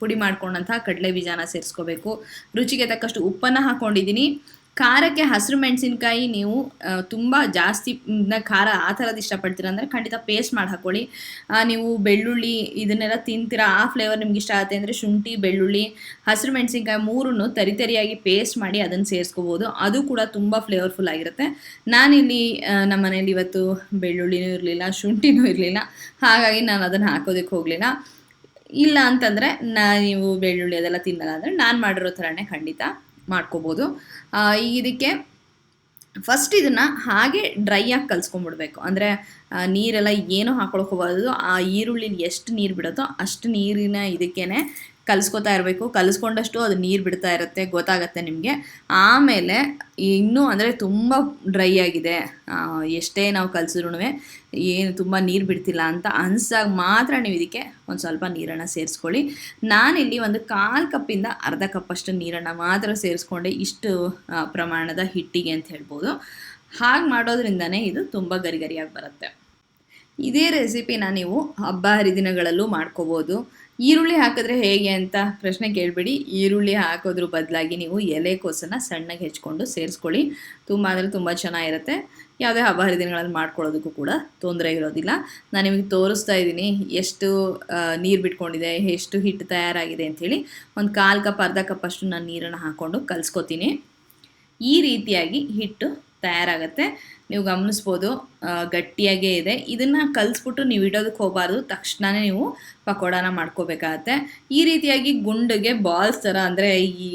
[SPEAKER 1] ಪುಡಿ ಮಾಡ್ಕೊಂಡಂತಹ ಕಡಲೆ ಬೀಜನ ಸೇರಿಸ್ಕೋಬೇಕು. ರುಚಿಗೆ ತಕ್ಕಷ್ಟು ಉಪ್ಪನ್ನು ಹಾಕ್ಕೊಂಡಿದ್ದೀನಿ ಖಾರಕ್ಕೆ ಹಸಿರು ಮೆಣಸಿನ್ಕಾಯಿ ನೀವು ತುಂಬ ಜಾಸ್ತಿ ಖಾರ ಆ ಥರದ್ದು ಇಷ್ಟಪಡ್ತೀರ ಅಂದರೆ ಖಂಡಿತ ಪೇಸ್ಟ್ ಮಾಡಿ ಹಾಕ್ಕೊಳ್ಳಿ ನೀವು ಬೆಳ್ಳುಳ್ಳಿ ಇದನ್ನೆಲ್ಲ ತಿಂತೀರಾ, ಆ ಫ್ಲೇವರ್ ನಿಮ್ಗೆ ಇಷ್ಟ ಆಗುತ್ತೆ ಅಂದರೆ ಶುಂಠಿ, ಬೆಳ್ಳುಳ್ಳಿ, ಹಸಿರು ಮೆಣಸಿನ್ಕಾಯಿ ಮೂರನ್ನು ತರಿ ತರಿಯಾಗಿ ಪೇಸ್ಟ್ ಮಾಡಿ ಅದನ್ನು ಸೇರಿಸ್ಕೋಬೋದು. ಅದು ಕೂಡ ತುಂಬ ಫ್ಲೇವರ್ಫುಲ್ ಆಗಿರುತ್ತೆ. ನಾನಿಲ್ಲಿ ನಮ್ಮ ಮನೇಲಿ ಇವತ್ತು ಬೆಳ್ಳುಳ್ಳಿನೂ ಇರಲಿಲ್ಲ, ಶುಂಠಿನೂ ಇರಲಿಲ್ಲ. ಹಾಗಾಗಿ ನಾನು ಅದನ್ನು ಹಾಕೋದಕ್ಕೆ ಹೋಗಲಿಲ್ಲ. ಇಲ್ಲ ಅಂತಂದರೆ ನಾ ನೀವು ಬೆಳ್ಳುಳ್ಳಿ ಅದೆಲ್ಲ ತಿನ್ನಲ್ಲ ಅಂದರೆ ನಾನು ಮಾಡಿರೋ ಥರನೇ ಖಂಡಿತ. ಮಾಡ್ಕೋಬೋದು. ಇದಕ್ಕೆ ಫಸ್ಟ್ ಇದನ್ನು ಹಾಗೆ ಡ್ರೈ ಆಗಿ ಕಲ್ಸ್ಕೊಂಬಿಡ್ಬೇಕು ಅಂದರೆ ನೀರೆಲ್ಲ ಏನು ಹಾಕೊಳಕ್ಕೆ ಹೋಗೋದು ಆ ಈರುಳ್ಳಿ ಎಷ್ಟು ನೀರು ಬಿಡುತ್ತೋ ಅಷ್ಟು ನೀರಿನ ಇದಕ್ಕೇನೆ ಕಲಿಸ್ಕೊತಾ ಇರಬೇಕು. ಕಲಿಸ್ಕೊಂಡಷ್ಟು ಅದು ನೀರು ಬಿಡ್ತಾ ಇರುತ್ತೆ, ಗೊತ್ತಾಗತ್ತೆ ನಿಮಗೆ. ಆಮೇಲೆ ಇನ್ನೂ ಅಂದರೆ ತುಂಬ ಡ್ರೈ ಆಗಿದೆ. ಎಷ್ಟೇ ನಾವು ಕಲಿಸಿದ್ರು ಏನು ತುಂಬ ನೀರು ಬಿಡ್ತಿಲ್ಲ ಅಂತ ಅನ್ಸಾಗ ಮಾತ್ರ ನೀವು ಇದಕ್ಕೆ ಒಂದು ಸ್ವಲ್ಪ ನೀರನ್ನು ಸೇರಿಸ್ಕೊಳ್ಳಿ. ನಾನಿಲ್ಲಿ ಒಂದು ಕಾಲು ಕಪ್ಪಿಂದ ಅರ್ಧ ಕಪ್ಪಷ್ಟು ನೀರನ್ನು ಮಾತ್ರ ಸೇರಿಸ್ಕೊಂಡೆ ಇಷ್ಟು ಪ್ರಮಾಣದ ಹಿಟ್ಟಿಗೆ ಅಂತ ಹೇಳ್ಬೋದು. ಹಾಗೆ ಮಾಡೋದ್ರಿಂದನೇ ಇದು ತುಂಬ ಗರಿಗರಿಯಾಗಿ ಬರುತ್ತೆ. ಇದೇ ರೆಸಿಪಿನ ನೀವು ಹಬ್ಬ ಹರಿದಿನಗಳಲ್ಲೂ ಮಾಡ್ಕೋಬೋದು. ಈರುಳ್ಳಿ ಹಾಕಿದ್ರೆ ಹೇಗೆ ಅಂತ ಪ್ರಶ್ನೆ ಕೇಳಬೇಡಿ. ಈರುಳ್ಳಿ ಹಾಕೋದ್ರ ಬದಲಾಗಿ ನೀವು ಎಲೆಕೋಸನ್ನು ಸಣ್ಣಗೆ ಹೆಚ್ಕೊಂಡು ಸೇರಿಸ್ಕೊಳ್ಳಿ. ತುಂಬ ಅಂದರೆ ತುಂಬ ಚೆನ್ನಾಗಿರುತ್ತೆ. ಯಾವುದೇ ಹಬ್ಬ ಹರಿದಿನಗಳಲ್ಲಿ ಮಾಡ್ಕೊಳ್ಳೋದಕ್ಕೂ ಕೂಡ ತೊಂದರೆ ಇರೋದಿಲ್ಲ. ನಾನು ನಿಮಗೆ ತೋರಿಸ್ತಾ ಇದ್ದೀನಿ ಎಷ್ಟು ನೀರು ಬಿಟ್ಕೊಂಡಿದೆ, ಎಷ್ಟು ಹಿಟ್ಟು ತಯಾರಾಗಿದೆ ಅಂಥೇಳಿ ಒಂದು ಕಾಲು ಕಪ್, ಅರ್ಧ ಕಪ್ ಅಷ್ಟು ನಾನು ನೀರನ್ನು ಹಾಕ್ಕೊಂಡು ಕಲಿಸ್ಕೊತೀನಿ. ಈ ರೀತಿಯಾಗಿ ಹಿಟ್ಟು ತಯಾರಾಗುತ್ತೆ. ನೀವು ಗಮನಿಸ್ಬೋದು ಗಟ್ಟಿಯಾಗೇ ಇದೆ. ಇದನ್ನು ಕಲಿಸ್ಬಿಟ್ಟು ನೀವು ಇಡೋದಕ್ಕೆ ಹೋಗಬಾರ್ದು. ತಕ್ಷಣವೇ ನೀವು ಪಕೋಡಾನ ಮಾಡ್ಕೋಬೇಕಾಗತ್ತೆ. ಈ ರೀತಿಯಾಗಿ ಗುಂಡಿಗೆ ಬಾಲ್ಸ್ ಥರ ಅಂದರೆ ಈ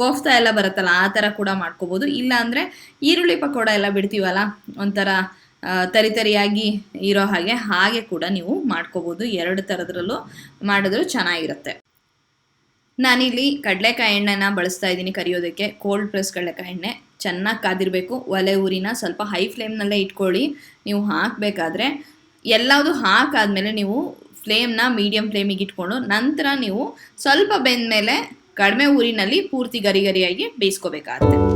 [SPEAKER 1] ಕೋಫ್ತಾ ಎಲ್ಲ ಬರುತ್ತಲ್ಲ, ಆ ಥರ ಕೂಡ ಮಾಡ್ಕೋಬೋದು. ಇಲ್ಲ ಅಂದರೆ ಈರುಳ್ಳಿ ಪಕೋಡ ಎಲ್ಲ ಬಿಡ್ತೀವಲ್ಲ, ಒಂಥರ ತರಿ ತರಿಯಾಗಿ ಇರೋ ಹಾಗೆ ಹಾಗೆ ಕೂಡ ನೀವು ಮಾಡ್ಕೋಬೋದು. ಎರಡು ಥರದ್ರಲ್ಲೂ ಮಾಡಿದ್ರು ಚೆನ್ನಾಗಿರುತ್ತೆ. ನಾನಿಲ್ಲಿ ಕಡಲೆಕಾಯಿ ಎಣ್ಣೆನ ಬಳಸ್ತಾ ಇದ್ದೀನಿ ಕರಿಯೋದಕ್ಕೆ. ಕೋಲ್ಡ್ ಪ್ರೆಸ್ ಕಡಲೆಕಾಯಿ ಎಣ್ಣೆ. ಚೆನ್ನಾಗಿ ಕಾದಿರಬೇಕು. ಒಲೆ ಊರಿನ ಸ್ವಲ್ಪ ಹೈ ಫ್ಲೇಮ್ನಲ್ಲೇ ಇಟ್ಕೊಳ್ಳಿ. ನೀವು ಹಾಕಬೇಕಾದ್ರೆ ಎಲ್ಲದು ಹಾಕಾದ್ಮೇಲೆ ನೀವು ಫ್ಲೇಮ್ನ ಮೀಡಿಯಮ್ ಫ್ಲೇಮಿಗೆ ಇಟ್ಕೊಂಡು ನಂತರ ನೀವು ಸ್ವಲ್ಪ ಬೆಂದ ಮೇಲೆ ಕಡಿಮೆ ಊರಿನಲ್ಲಿ ಪೂರ್ತಿ ಗರಿ ಗರಿಯಾಗಿ ಬೇಯಿಸ್ಕೋಬೇಕಾಗತ್ತೆ.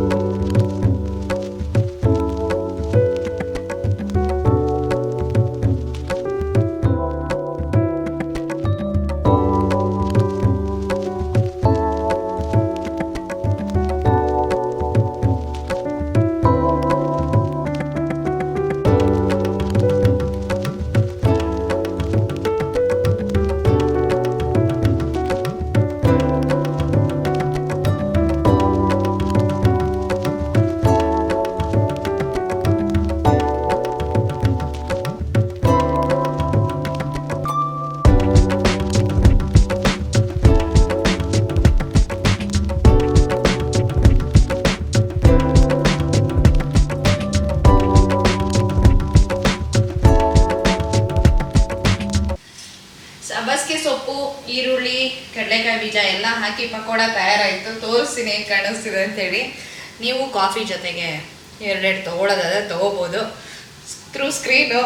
[SPEAKER 1] ಕಾಣಿಸ್ತಿದೆ ಅಂತೇಳಿ. ನೀವು ಕಾಫಿ ಜೊತೆಗೆ ಎರಡೆರಡು ತೊಗೊಳೋದಾದ್ರೆ ತೊಗೋಬೋದು. ಥ್ರೂ ಸ್ಕ್ರೀನು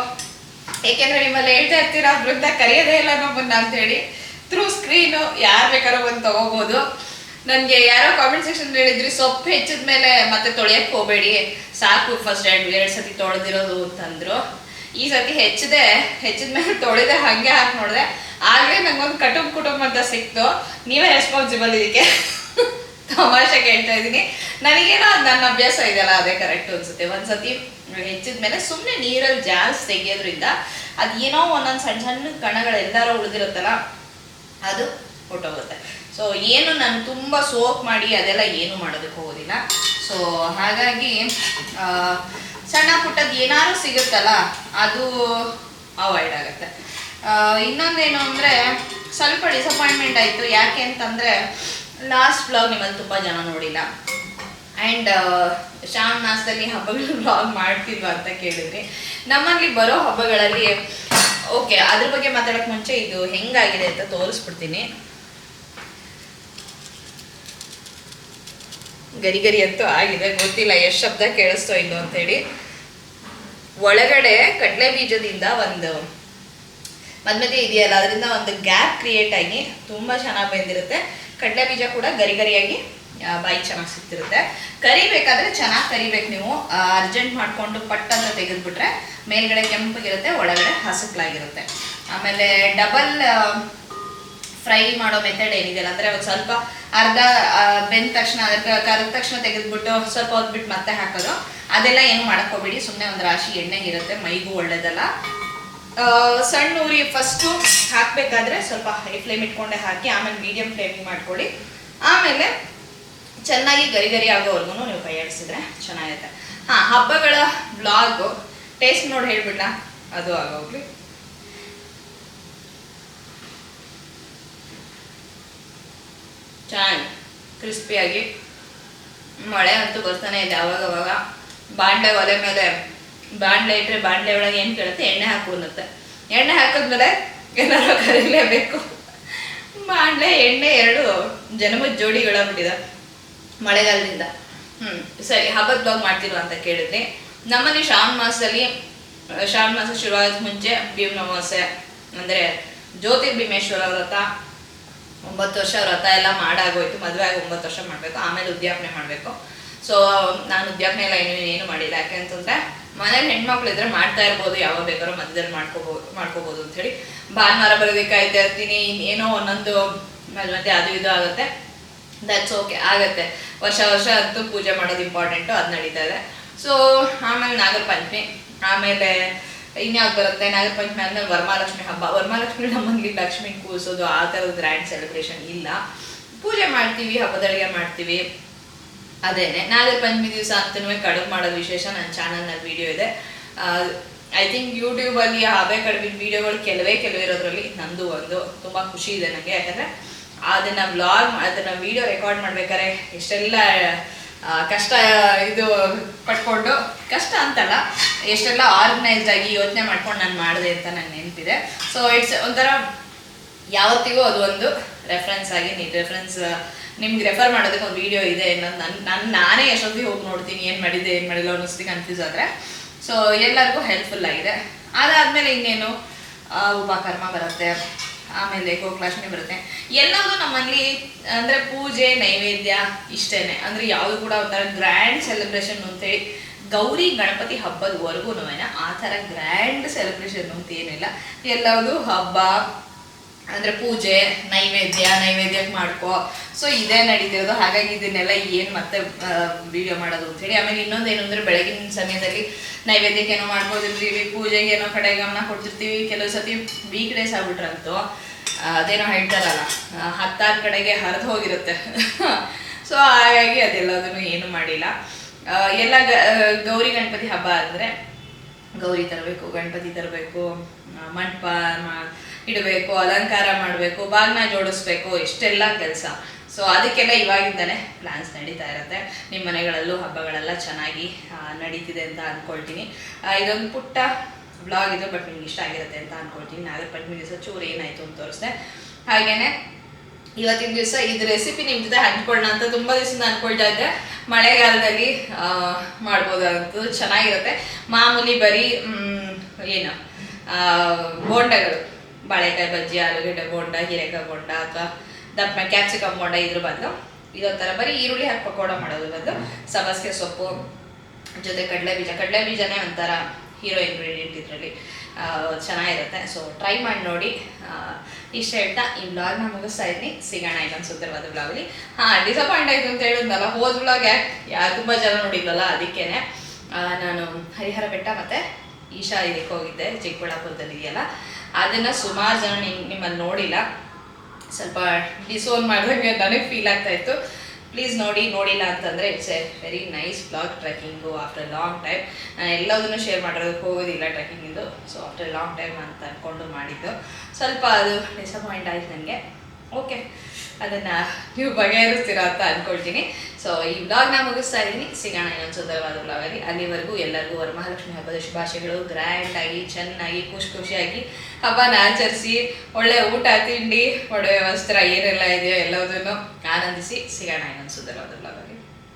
[SPEAKER 1] ಏಕೆಂದ್ರೆ ನಿಮ್ಮಲ್ಲಿ ಹೇಳ್ತಾ ಇರ್ತೀರಾ ಬೃಂದ ಕರೆಯೋದೇ ಇಲ್ಲ ನಮ್ಮನ್ನ ಅಂತೇಳಿ. ಥ್ರೂ ಸ್ಕ್ರೀನು ಯಾರು ಬೇಕಾದ್ರೂ ಬಂದು ತಗೋಬೋದು. ನನಗೆ ಯಾರೋ ಕಾಮೆಂಟ್ ಸೆಕ್ಷನ್ ಹೇಳಿದ್ರಿ, ಸೊಪ್ಪು ಹೆಚ್ಚಿದ ಮೇಲೆ ಮತ್ತೆ ತೊಳೆಯಕ್ಕೆ ಹೋಗಬೇಡಿ. ಸಾಕು ಫಸ್ಟ್ ಎರಡು ಎರಡು ಸತಿ ತೊಳೆದಿರೋದು ಅಂತಂದ್ರು ಈ ಸತಿ ಹೆಚ್ಚಿದೆ, ಹೆಚ್ಚಿದ ಮೇಲೆ ತೊಳೆದೆ ಹಾಗೆ ಹಾಕಿ ನೋಡಿದೆ. ಆಗಲೇ ನಂಗೊಂದು ಕಟುಂಬ ಕುಟುಂಬ ಅಂತ ಸಿಕ್ತು. ನೀವೇ ರೆಸ್ಪಾನ್ಸಿಬಲ್ ಇದಕ್ಕೆ. ತಮಾಷೆ ಹೇಳ್ತಾ ಇದ್ದೀನಿ. ನನಗೇನೋ ಅದು ನನ್ನ ಅಭ್ಯಾಸ ಇದೆಯಲ್ಲ, ಅದೇ ಕರೆಕ್ಟ್ ಅನ್ಸುತ್ತೆ. ಒಂದ್ಸತಿ ಹೆಚ್ಚಿದ ಮೇಲೆ ಸುಮ್ಮನೆ ನೀರಲ್ಲಿ ತೆಗೆಯೋದ್ರಿಂದ ಅದು ಏನೋ ಒಂದೊಂದು ಸಣ್ಣ ಸಣ್ಣ ಕಣಗಳೆಲ್ಲರೂ ಉಳಿದಿರುತ್ತಲ್ಲ, ಅದು ಹೊಟ್ಟೋಗುತ್ತೆ ಸೊ ಏನು ನಾನು ತುಂಬ ಸೋಪ್ ಮಾಡಿ ಅದೆಲ್ಲ ಏನು ಮಾಡೋದಕ್ಕೆ ಹೋಗೋದಿಲ್ಲ. ಸೊ ಹಾಗಾಗಿ ಸಣ್ಣ ಪುಟ್ಟದ್ದು ಏನಾದ್ರು ಸಿಗುತ್ತಲ್ಲ, ಅದು ಅವಾಯ್ಡ್ ಆಗುತ್ತೆ. ಇನ್ನೊಂದೇನು ಅಂದರೆ, ಸ್ವಲ್ಪ ಡಿಸಪಾಯಿಂಟ್ಮೆಂಟ್ ಆಯಿತು. ಯಾಕೆ ಅಂತಂದರೆ ಲಾಸ್ಟ್ ಬ್ಲಾಗ್ ನಿಮ್ಮಲ್ಲಿ ತುಂಬ ಜನ ನೋಡಿಲ್ಲ. ಆ್ಯಂಡ್ ಶ್ರಾವಣ ಮಾಸದಲ್ಲಿ ಹಬ್ಬಗಳು ಬ್ಲಾಗ್ *laughs* ಮಾಡ್ತಿಲ್ವಾ ಅಂತ ಕೇಳಿದ್ರಿ, ನಮ್ಮಲ್ಲಿ ಬರೋ ಹಬ್ಬಗಳಲ್ಲಿ ಓಕೆ ಅದ್ರ ಬಗ್ಗೆ ಮಾತಾಡೋಕೆ ಮುಂಚೆ ಇದು ಹೆಂಗಾಗಿದೆ ಅಂತ ತೋರಿಸ್ಬಿಡ್ತೀನಿ. ಗರಿ ಗರಿ ಅಂತೂ ಆಗಿದೆ, ಗೊತ್ತಿಲ್ಲ ಎಷ್ಟು ಶಬ್ದ ಕೇಳಿಸ್ತೋ ಇಲ್ಲೋ ಅಂತೇಳಿ. ಒಳಗಡೆ ಕಡಲೆ ಬೀಜದಿಂದ ಒಂದು ಮದ್ಮತೆ ಇದೆಯಲ್ಲ, ಅದರಿಂದ ಒಂದು ಗ್ಯಾಪ್ ಕ್ರಿಯೇಟ್ ಆಗಿ ತುಂಬ ಚೆನ್ನಾಗಿ ಬೆಂದಿರುತ್ತೆ. ಕಡಲೆ ಬೀಜ ಕೂಡ ಗರಿ ಗರಿಯಾಗಿ ಬಾಯಿ ಚೆನ್ನಾಗಿ ಸಿಗ್ತಿರುತ್ತೆ ಕರಿಬೇಕಾದ್ರೆ ಚೆನ್ನಾಗಿ ಕರಿಬೇಕು ನೀವು. ಅರ್ಜೆಂಟ್ ಮಾಡಿಕೊಂಡು ಪಟ್ ಅಂತ ತೆಗೆದ್ಬಿಟ್ರೆ ಮೇಲ್ಗಡೆ ಕೆಂಪಗಿರುತ್ತೆ, ಒಳಗಡೆ ಹಸುಕ್ಲಾಗಿರುತ್ತೆ ಆಮೇಲೆ ಡಬಲ್ ಫ್ರೈ ಮಾಡೋ ಮೆಥಡ್ ಏನಿದೆಯಲ್ಲ, ಅಂದರೆ ಒಂದು ಸ್ವಲ್ಪ ಅರ್ಧ ಬೆಂದ ತಕ್ಷಣ ಅದಕ್ಕೆ ಕರೆದ ತಕ್ಷಣ ತೆಗೆದ್ಬಿಟ್ಟು ಸ್ವಲ್ಪ ಹೊತ್ಬಿಟ್ಟು ಮತ್ತೆ ಹಾಕೋದು. ಅದೆಲ್ಲ ಏನು ಮಾಡಕ್ ಹೋಗ್ಬೇಡಿ. ಸುಮ್ಮನೆ ಒಂದು ರಾಶಿ ಎಣ್ಣೆ ಇರುತ್ತೆ. ಮೈಗೂ ಒಳ್ಳೇದಲ್ಲ. ಸಣ್ಣ ಉರಿ ಫಸ್ಟು ಹಾಕಬೇಕಾದ್ರೆ ಸ್ವಲ್ಪ ಹೈ ಫ್ಲೇಮ್ ಇಟ್ಕೊಂಡೆ ಹಾಕಿ, ಆಮೇಲೆ ಮೀಡಿಯಂ ಫ್ಲೇಮಿಂಗ್ ಮಾಡ್ಕೊಳ್ಳಿ. ಆಮೇಲೆ ಚೆನ್ನಾಗಿ ಗರಿ ಗರಿ ಆಗೋವರೆಗೂ ನೀವು ಕೈ ಆಡಿಸಿದ್ರೆ ಚೆನ್ನಾಗಿರುತ್ತೆ ಹಾಂ, ಹಬ್ಬಗಳ ಬ್ಲಾಗು ಟೇಸ್ಟ್ ನೋಡಿ ಹೇಳ್ಬಿಡ್ಲಾ ಅದು ಆಗೋಗ್ಲಿ. ಚೆನ್ನಾಗಿ ಕ್ರಿಸ್ಪಿಯಾಗಿ ಮಳೆ ಅಂತೂ ಬರ್ತಾನೆ ಇದೆ ಅವಾಗ ಅವಾಗ ಬಾಂಡೆ ಒಲೆ ಮೇಲೆ ಬಾಂಡ್ಲೆ ಇಟ್ಟರೆ ಬಾಣಲೆ ಒಳಗೆ ಏನು ಕೇಳುತ್ತೆ? ಎಣ್ಣೆ ಹಾಕು ಅನ್ನುತ್ತೆ ಎಣ್ಣೆ ಹಾಕಿದ್ಮೇಲೆ ಏನಾರು ಕರೀಲೇಬೇಕು. ಬಾಣಲೆ ಎಣ್ಣೆ ಎರಡು ಜನ್ಮದ ಜೋಡಿಗಳಾಗ್ಬಿಟ್ಟಿದೆ ಮಳೆಗಾಲದಿಂದ. ಹ್ಮ್, ಸರಿ, ಹಬ್ಬದ ಬ್ಲಾಗ್ ಮಾಡ್ತಿಲ್ವ ಅಂತ ಕೇಳಿದ್ರಿ. ನಮ್ಮಲ್ಲಿ ಶ್ರಾವಣ ಮಾಸದಲ್ಲಿ ಶ್ರಾವಣ ಮಾಸ ಶುರುವಾದ ಮುಂಚೆ ಭೀಮ್ ಅಂದ್ರೆ ಜ್ಯೋತಿ ಭೀಮೇಶ್ವರ ವ್ರತ ಒಂಬತ್ತು ವರ್ಷ ವ್ರತ ಎಲ್ಲ ಮಾಡಾಗೋಯ್ತು, ಮದುವೆ ಆಗಿ ಒಂಬತ್ತು ವರ್ಷ ಮಾಡಬೇಕು, ಆಮೇಲೆ ಉದ್ಯಾಪನೆ ಮಾಡಬೇಕು. ಸೊ ನಾನು ಉದ್ಯಾಪನೆ ಎಲ್ಲ ಏನು ಏನು ಮಾಡಿಲ್ಲ. ಯಾಕೆ ಅಂತಂದ್ರೆ ಮನೇಲಿ ಹೆಣ್ಮಕ್ಳು ಇದ್ರೆ ಮಾಡ್ತಾ ಇರ್ಬೋದು, ಯಾವಾಗ ಬೇಕಾದ್ರೂ ಮಧ್ಯದಲ್ಲಿ ಮಾಡ್ಕೋಬಹುದು ಮಾಡ್ಕೋಬಹುದು ಅಂತ ಹೇಳಿ. ಭಾನುವಾರ ಬರೋದಕ್ಕೆ ಕಾಯ್ತಾ ಇರ್ತೀನಿ ಏನೋ ಒಂದೊಂದು ಮತ್ತೆ ಅದು ಇದು ಆಗುತ್ತೆ. ದಟ್ಸ್ ಓಕೆ ಆಗತ್ತೆ. ವರ್ಷ ವರ್ಷ ಅಂತೂ ಪೂಜೆ ಮಾಡೋದು ಇಂಪಾರ್ಟೆಂಟು ಅದು ನಡೀತಾ ಇದೆ. ಸೊ ಆಮೇಲೆ ನಾಗರ ಪಂಚಮಿ ಆಮೇಲೆ ಇನ್ಯಾವ್ದು ಬರುತ್ತೆ? ನಾಗರ ಪಂಚಮಿ ಆದ್ಮೇಲೆ ಹಬ್ಬ. ವರಮಹಾಲಕ್ಷ್ಮಿ ನಮ್ಮಲ್ಲಿ ಲಕ್ಷ್ಮಿ ಕೂರಿಸೋದು, ಆ ಥರದ ಗ್ರ್ಯಾಂಡ್ ಸೆಲೆಬ್ರೇಷನ್ ಇಲ್ಲ. ಪೂಜೆ ಮಾಡ್ತೀವಿ ಹಬ್ಬದಳಿಗೆ ಮಾಡ್ತೀವಿ. ಅದೇನೆ. ನಾಳೆ ಪಂಚಮಿ ದಿವಸ ಅಂತನೂ ಕಡುಬು ಮಾಡೋದು ವಿಶೇಷ ನನ್ನ ಚಾನಲ್ನಲ್ಲಿ ವಿಡಿಯೋ ಇದೆ. ಐ ಥಿಂಕ್ ಯೂಟ್ಯೂಬಲ್ಲಿ ಹಬೆ ಕಡುಬಿನ ವಿಡಿಯೋಗಳು ಕೆಲವೇ ಕೆಲವೇ ಇರೋದ್ರಲ್ಲಿ ನಂದು ಒಂದು. ತುಂಬ ಖುಷಿ ಇದೆ ನನಗೆ ಯಾಕಂದರೆ ಅದನ್ನ ವ್ಲಾಗ್ ಅದನ್ನ ವಿಡಿಯೋ ರೆಕಾರ್ಡ್ ಮಾಡ್ಬೇಕಾದ್ರೆ ಎಷ್ಟೆಲ್ಲ ಕಷ್ಟ ಇದು ಪಟ್ಕೊಂಡು, ಕಷ್ಟ ಅಂತಲ್ಲ, ಎಷ್ಟೆಲ್ಲ ಆರ್ಗನೈಸ್ಡ್ ಆಗಿ ಯೋಚನೆ ಮಾಡ್ಕೊಂಡು ನಾನು ಮಾಡಿದೆ ಅಂತ ನನ್ನ ನೆನಪಿದೆ. ಸೊ ಇಟ್ಸ್ ಒಂಥರ ಯಾವತ್ತಿಗೂ ಅದು ಒಂದು ರೆಫರೆನ್ಸ್ ಆಗಿ ನೀ ರೆಫರೆನ್ಸ್ ನಿಮ್ಗೆ ರೆಫರ್ ಮಾಡೋದಕ್ಕೆ ಒಂದು ವಿಡಿಯೋ ಇದೆ. ಅನ್ನೋದು ನನ್ನ ನಾನು ನಾನೇ ಎಷ್ಟೊತ್ತಿಗೆ ಹೋಗಿ ನೋಡ್ತೀನಿ. ಏನು ಮಾಡಿದೆ ಏನು ಮಾಡಿಲ್ಲ ಅನ್ನಿಸ್ತಿ ಕನ್ಫ್ಯೂಸ್ ಆದರೆ. ಸೊ ಎಲ್ಲರಿಗೂ ಹೆಲ್ಪ್ಫುಲ್ ಆಗಿದೆ. ಅದಾದಮೇಲೆ ಇನ್ನೇನು? ಉಪಕರ್ಮ ಬರುತ್ತೆ. ಆಮೇಲೆ ಗೋಕುಲಾಷ್ಟಮಿ ಬರುತ್ತೆ. ಎಲ್ಲವೂ ನಮ್ಮಲ್ಲಿ, ಅಂದರೆ ಪೂಜೆ, ನೈವೇದ್ಯ ಇಷ್ಟೇ ಅಂದರೆ ಯಾವುದು ಕೂಡ ಒಂಥರ ಗ್ರ್ಯಾಂಡ್ ಸೆಲೆಬ್ರೇಷನ್ ಅಂತೇಳಿ ಗೌರಿ ಗಣಪತಿ ಹಬ್ಬದವರೆಗೂ ಆ ಥರ ಗ್ರ್ಯಾಂಡ್ ಸೆಲೆಬ್ರೇಷನ್ ಅಂತ ಏನಿಲ್ಲ. ಎಲ್ಲದೂ ಹಬ್ಬ ಅಂದ್ರೆ ಪೂಜೆ, ನೈವೇದ್ಯ, ನೈವೇದ್ಯಕ್ಕೆ ಮಾಡ್ಕೋ. ಸೊ ಇದೇ ನಡೀತಿರೋದು. ಹಾಗಾಗಿ ಇದನ್ನೆಲ್ಲ ಏನು ಮತ್ತೆ ವಿಡಿಯೋ ಮಾಡೋದು ಅಂತ ಹೇಳಿ. ಆಮೇಲೆ ಇನ್ನೊಂದು ಏನು ಅಂದ್ರೆ ಬೆಳಗಿನ ಸಮಯದಲ್ಲಿ ನೈವೇದ್ಯಕ್ಕೆ ಏನೋ ಮಾಡ್ಬೋದಿರ್ತೀವಿ ಪೂಜೆಗೆ ಏನೋ ಕಡೆ ಗಮನ ಕೊಡ್ತಿರ್ತೀವಿ. ಕೆಲವು ಸತಿ ವೀಕ್ ಡೇಸ್ ಆಗ್ಬಿಟ್ರಂತು ಅದೇನೋ ಹೇಳ್ತಾರಲ್ಲ ಹತ್ತಾರು ಕಡೆಗೆ ಹರಿದು ಹೋಗಿರುತ್ತೆ. *laughs* ಸೊ ಹಾಗಾಗಿ ಅದೆಲ್ಲದನ್ನು ಏನು ಮಾಡಿಲ್ಲ. ಎಲ್ಲ ಗೌರಿ ಗಣಪತಿ ಹಬ್ಬ ಅಂದರೆ ಗೌರಿ ತರಬೇಕು, ಗಣಪತಿ ತರಬೇಕು ಮಂಟಪ ಇಡಬೇಕು ಅಲಂಕಾರ ಮಾಡಬೇಕು ಬಾಗ್ನ ಜೋಡಿಸ್ಬೇಕು ಇಷ್ಟೆಲ್ಲ ಕೆಲಸ. ಸೊ ಅದಕ್ಕೆಲ್ಲ ಇವಾಗಿಂದನೇ ಪ್ಲಾನ್ಸ್ ನಡೀತಾ ಇರುತ್ತೆ. ನಿಮ್ಮ ಮನೆಗಳಲ್ಲೂ ಹಬ್ಬಗಳೆಲ್ಲ ಚೆನ್ನಾಗಿ ನಡೀತಿದೆ ಅಂತ ಅಂದ್ಕೊಳ್ತೀನಿ ಇದೊಂದು ಪುಟ್ಟ ಬ್ಲಾಗ್ ಇದು ಬಟ್ ನಿಮ್ಗೆ ಇಷ್ಟ ಆಗಿರುತ್ತೆ ಅಂತ ಅಂದ್ಕೊಳ್ತೀನಿ ನಾಗರ ಪಂಚಮಿ ದಿವಸ ಚೂರು ಏನಾಯಿತು ಅಂತ ತೋರಿಸ್ದೆ. ಹಾಗೆಯೇ ಇವತ್ತಿನ ದಿವಸ ಇದು ರೆಸಿಪಿ ನಿಮ್ಮ ಜೊತೆ ಹಂಚ್ಕೊಳ್ಳೋಣ ಅಂತ ತುಂಬ ದಿವಸದಿಂದ ಅನ್ಕೊಳ್ತಾ ಇದ್ದೆ. ಮಳೆಗಾಲದಲ್ಲಿ ಆ, ಮಾಡ್ಬೋದಂತದ್ದು ಚೆನ್ನಾಗಿರುತ್ತೆ. ಮಾಮೂಲಿ ಬರೀ ಏನು ಬೋಂಡಗಳು. ಬಾಳೆಕಾಯಿ ಬಜ್ಜಿ, ಆಲೂಗಡ್ಡೆ ಬೋಂಡ, ಹೀರೆಕಾಯಿ ಬೋಂಡ ಅಥವಾ ದಪ್ಪ ಕ್ಯಾಪ್ಸಿಕಮ್ ಬೋಂಡ ಇದ್ರ ಬದಲು ಇದೊಂಥರ ಬರೀ ಈರುಳ್ಳಿ ಹಾಕಿ ಪಕೋಡ ಮಾಡೋದು ಬಂದು ಸಬಸ್ಗೆ ಸೊಪ್ಪು, ಜೊತೆ ಕಡಲೆ ಬೀಜ. ಕಡಲೆ ಬೀಜನೇ ಒಂಥರ ಹೀರೋ ಇಂಗ್ರೀಡಿಯೆಂಟ್ ಇದರಲ್ಲಿ. ಚೆನ್ನಾಗಿರುತ್ತೆ. ಸೊ ಟ್ರೈ ಮಾಡಿ ನೋಡಿ. ಇಷ್ಟ ಹೇಳ್ತಾ ಈ ಬ್ಲಾಗ್ನ ಮುಗಿಸ್ತಾ ಇದ್ದೀನಿ. ಸಿಗೋಣ ಇನ್ನೊಂದು ಸುಂದರವಾದ ಬ್ಲಾಗಲ್ಲಿ ಹಾಂ ಡಿಸಪಾಯಿಂಟ್ ಆಯಿತು ಅಂತ ಹೇಳಿದ್ನಲ್ಲ, ಹೋದ ಬ್ಲಾಗ್ ಯಾಕೆ? ತುಂಬ ಜನ ನೋಡಿದ್ವಲ್ಲ ಅದಕ್ಕೇ ನಾನು ಹರಿಹರ ಬೆಟ್ಟ ಮತ್ತು ಈಶಾ ಇದಕ್ಕೆ ಹೋಗಿದ್ದೆ ಚಿಕ್ಕಬಳ್ಳಾಪುರದಲ್ಲಿ ಇದೆಯಲ್ಲ ಅದನ್ನು ಸುಮಾರು ಜನ ನಿಮ್ ನಿಮ್ಮನ್ನು ನೋಡಿಲ್ಲ. ಸ್ವಲ್ಪ ಡಿಸೋನ್ ಮಾಡಿದಂಗೆ ನನಗೆ ಫೀಲ್ ಆಗ್ತಾ ಇತ್ತು. ಪ್ಲೀಸ್ ನೋಡಿ, ನೋಡಿಲ್ಲ ಅಂತಂದರೆ it's a very nice blog trekking after long time ನಾನು ಎಲ್ಲದನ್ನು ಶೇರ್ ಮಾಡೋದಕ್ಕೆ ಹೋಗೋದಿಲ್ಲ ಟ್ರೆಕ್ಕಿಂಗಿಂದು ಸೊ ಆಫ್ಟರ್ ಲಾಂಗ್ ಟೈಮ್ ಅಂತ ಅಂದ್ಕೊಂಡು ಮಾಡಿದ್ದು. ಸ್ವಲ್ಪ ಅದು ಡಿಸಪಾಯಿಂಟ್ ಆಯಿತು ನನಗೆ ಓಕೆ ಅದನ್ನು ನೀವು ಬಗೆಹರಿಸ್ತೀರ ಅಂತ ಅಂದ್ಕೊಳ್ತೀನಿ ಸೊ ಈ ವ್ಲಾಗ್ನ ಮುಗಿಸ್ತಾ ಇದ್ದೀನಿ. ಸಿಗೋಣ ಇನ್ನೊಂದು ಸುಂದರವಾದ ವ್ಲಾಗಲ್ಲಿ ಅಲ್ಲಿವರೆಗೂ ಎಲ್ಲರಿಗೂ ವರಮಹಾಲಕ್ಷ್ಮಿ ಹಬ್ಬದ ಶುಭಾಶಯಗಳು. ಗ್ರ್ಯಾಂಡಾಗಿ ಚೆನ್ನಾಗಿ ಖುಷಿ ಖುಷಿಯಾಗಿ ಹಬ್ಬನ ಆಚರಿಸಿ, ಒಳ್ಳೆ ಊಟ, ತಿಂಡಿ, ಒಡವೆ ವಸ್ತ್ರ ಏನೆಲ್ಲ ಇದೆಯೋ ಎಲ್ಲದನ್ನು ಆನಂದಿಸಿ ಸಿಗೋಣ ಇನ್ನೊಂದು ಸುಂದರವಾದ ಬ್ಲಾಗಲ್ಲಿ